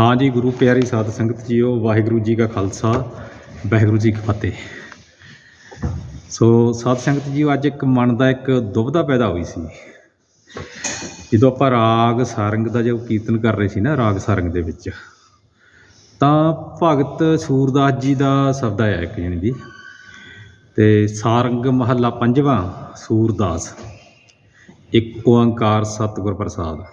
ਹਾਂ ਜੀ, ਗੁਰੂ ਪਿਆਰੀ ਸਾਧ ਸੰਗਤ ਜੀਓ, ਵਾਹਿਗੁਰੂ ਜੀ ਕਾ ਖਾਲਸਾ, ਵਾਹਿਗੁਰੂ ਜੀ ਕੀ ਫਤਿਹ। ਸੋ ਸਾਧ ਸੰਗਤ ਜੀਓ, ਅੱਜ ਇੱਕ ਮਨ ਦਾ ਇੱਕ ਦੁਬਿਧਾ ਪੈਦਾ ਹੋਈ ਸੀ। ਜਦੋਂ ਆਪਾਂ ਰਾਗ ਸਾਰੰਗ ਦਾ ਜੋ ਕੀਰਤਨ ਕਰ ਰਹੇ ਸੀ ਨਾ, ਰਾਗ ਸਾਰੰਗ ਦੇ ਵਿੱਚ, ਤਾਂ ਭਗਤ ਸੂਰਦਾਸ ਜੀ ਦਾ ਸ਼ਬਦ ਆਇਆ ਇੱਕ ਜਣੀ ਦੀ ਤੇ ਸਾਰੰਗ ਮਹੱਲਾ ਪੰਜਵਾਂ, ਸੂਰਦਾਸ। ਇੱਕ ਓੰਕਾਰ ਸਤਿਗੁਰ ਪ੍ਰਸਾਦ।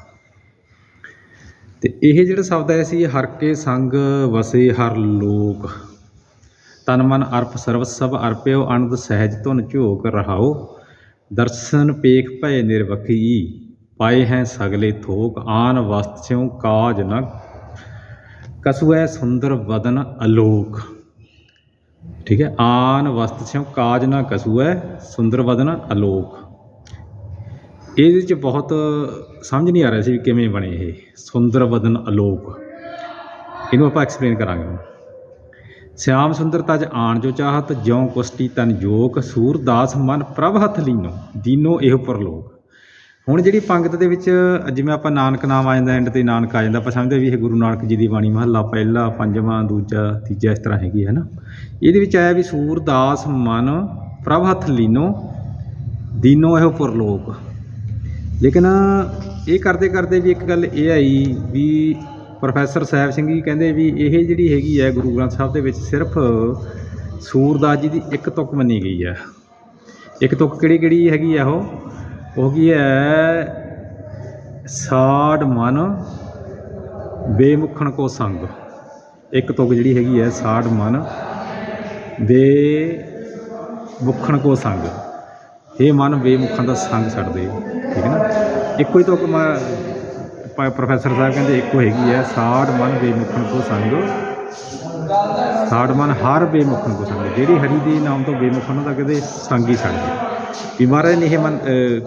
ਤੇ ਇਹ ਜਿਹੜਾ ਸ਼ਬਦ ਆਇਆ ਸੀ, ਹਰ ਕੇ ਸੰਗ ਵਸੇ ਹਰ ਲੋਕ। ਤਨ ਮਨ ਅਰਪ ਸਰਵ ਸਭ ਅਰਪਿਓ, ਅਨੰਦ ਸਹਿਜ ਧੁਨ ਝੋਕ ਰਹਾਓ। ਦਰਸ਼ਨ ਪੇਖ ਭੈ ਨਿਰਵਖੀ, ਪਾਏ ਹੈ ਸਗਲੇ ਥੋਕ। ਆਨ ਵਸਤ ਸਿਉ ਕਾਜ ਨ ਕਸੁਐ ਸੁੰਦਰ ਵਦਨ ਅਲੋਕ। ਠੀਕ ਹੈ? ਆਨ ਵਸਤ ਸਿਉ ਕਾਜ ਨ ਕਸੁਐ, ਸੁੰਦਰ ਵਦਨ ਅਲੋਕ। ਇਹਦੇ 'ਚ ਬਹੁਤ ਸਮਝ ਨਹੀਂ ਆ ਰਿਹਾ ਸੀ ਵੀ ਕਿਵੇਂ ਬਣੇ ਇਹ। ਸੁੰਦਰ ਵਦਨ ਅਲੋਕ। ਇਹਨੂੰ ਆਪਾਂ ਐਕਸਪਲੇਨ ਕਰਾਂਗੇ ਸਿਆਮ ਸੁੰਦਰਤਾ ਤਜ ਆਣ ਜੋ ਚਾਹਤ, ਜਿਉ ਕੁਸ਼ਟੀ ਤਨ ਜੋਕ ਸੂਰਦਾਸ ਮਨ ਪ੍ਰਭ ਹੱਥ ਲੀਨੋ, ਦੀਨੋ ਇਹੋ ਪਰਲੋਕ ਹੁਣ ਜਿਹੜੀ ਪੰਗਤ ਦੇ ਵਿੱਚ, ਜਿਵੇਂ ਆਪਾਂ ਨਾਨਕ ਨਾਮ ਆ ਜਾਂਦਾ ਐਂਡ ਤੇ ਨਾਨਕ ਆ ਜਾਂਦਾ, ਆਪਾਂ ਸਮਝਦੇ ਵੀ ਇਹ ਗੁਰੂ ਨਾਨਕ ਜੀ ਦੀ ਬਾਣੀ, ਮਹੱਲਾ ਪਹਿਲਾ, ਪੰਜਵਾਂ, ਦੂਜਾ, ਤੀਜਾ ਇਸ ਤਰ੍ਹਾਂ ਹੈਗੀ ਹੈ ਨਾ ਇਹਦੇ ਵਿੱਚ ਆਇਆ ਵੀ ਸੂਰਦਾਸ ਮਨ ਪ੍ਰਭ ਹੱਥ ਲੀਨੋ, ਦੀਨੋ ਇਹੋ ਪਰਲੋਕ ਲੇਕਿਨ ਇਹ ਕਰਦੇ ਕਰਦੇ ਵੀ ਇੱਕ ਗੱਲ ਇਹ ਆਈ ਵੀ ਪ੍ਰੋਫੈਸਰ ਸਾਹਿਬ ਸਿੰਘ ਜੀ ਕਹਿੰਦੇ ਵੀ ਇਹ ਜਿਹੜੀ ਹੈਗੀ ਹੈ ਗੁਰੂ ਗ੍ਰੰਥ ਸਾਹਿਬ ਦੇ ਵਿੱਚ ਸਿਰਫ ਸੂਰਦਾਸ ਜੀ ਦੀ ਇੱਕ ਤੁਕ ਮੰਨੀ ਗਈ ਹੈ। ਇੱਕ ਤੁਕ ਕਿਹੜੀ ਕਿਹੜੀ ਹੈਗੀ ਆ ਉਹ? ਉਹ ਕੀ ਹੈ? ਸਾਡ ਮਨ ਬੇਮੁਖਣ ਕੋ ਸੰਗ। ਇੱਕ ਤੁਕ ਜਿਹੜੀ ਹੈਗੀ ਹੈ ਸਾਡ ਮਨ ਬੇ ਮੁਖਣ ਕੋ ਸੰਗ। ਇਹ ਮਨ ਬੇਮੁਖਾਂ ਦਾ ਸੰਗ ਛੱਡ ਦੇ ਠੀਕ ਹੈ ਨਾ? ਇੱਕੋ ਹੀ ਤੁਕ ਪ੍ਰੋਫੈਸਰ ਸਾਹਿਬ ਕਹਿੰਦੇ ਇੱਕੋ ਹੈਗੀ ਹੈ ਸਾੜ ਮਨ ਬੇਮੁਖਣ ਕੋ ਸੰਗ। ਸਾੜ ਮਨ ਹਰ ਬੇਮੁਖਣ ਕੋ ਸੰਗ। ਜਿਹੜੀ ਹਰੀ ਦੇ ਨਾਮ ਤੋਂ ਬੇਮੁਖਣ ਉਹਦਾ ਕਦੇ ਸੰਗ ਹੀ ਛੱਡ ਦੇ ਵੀ ਮਹਾਰਾਜ ਨੇ ਇਹ ਮਨ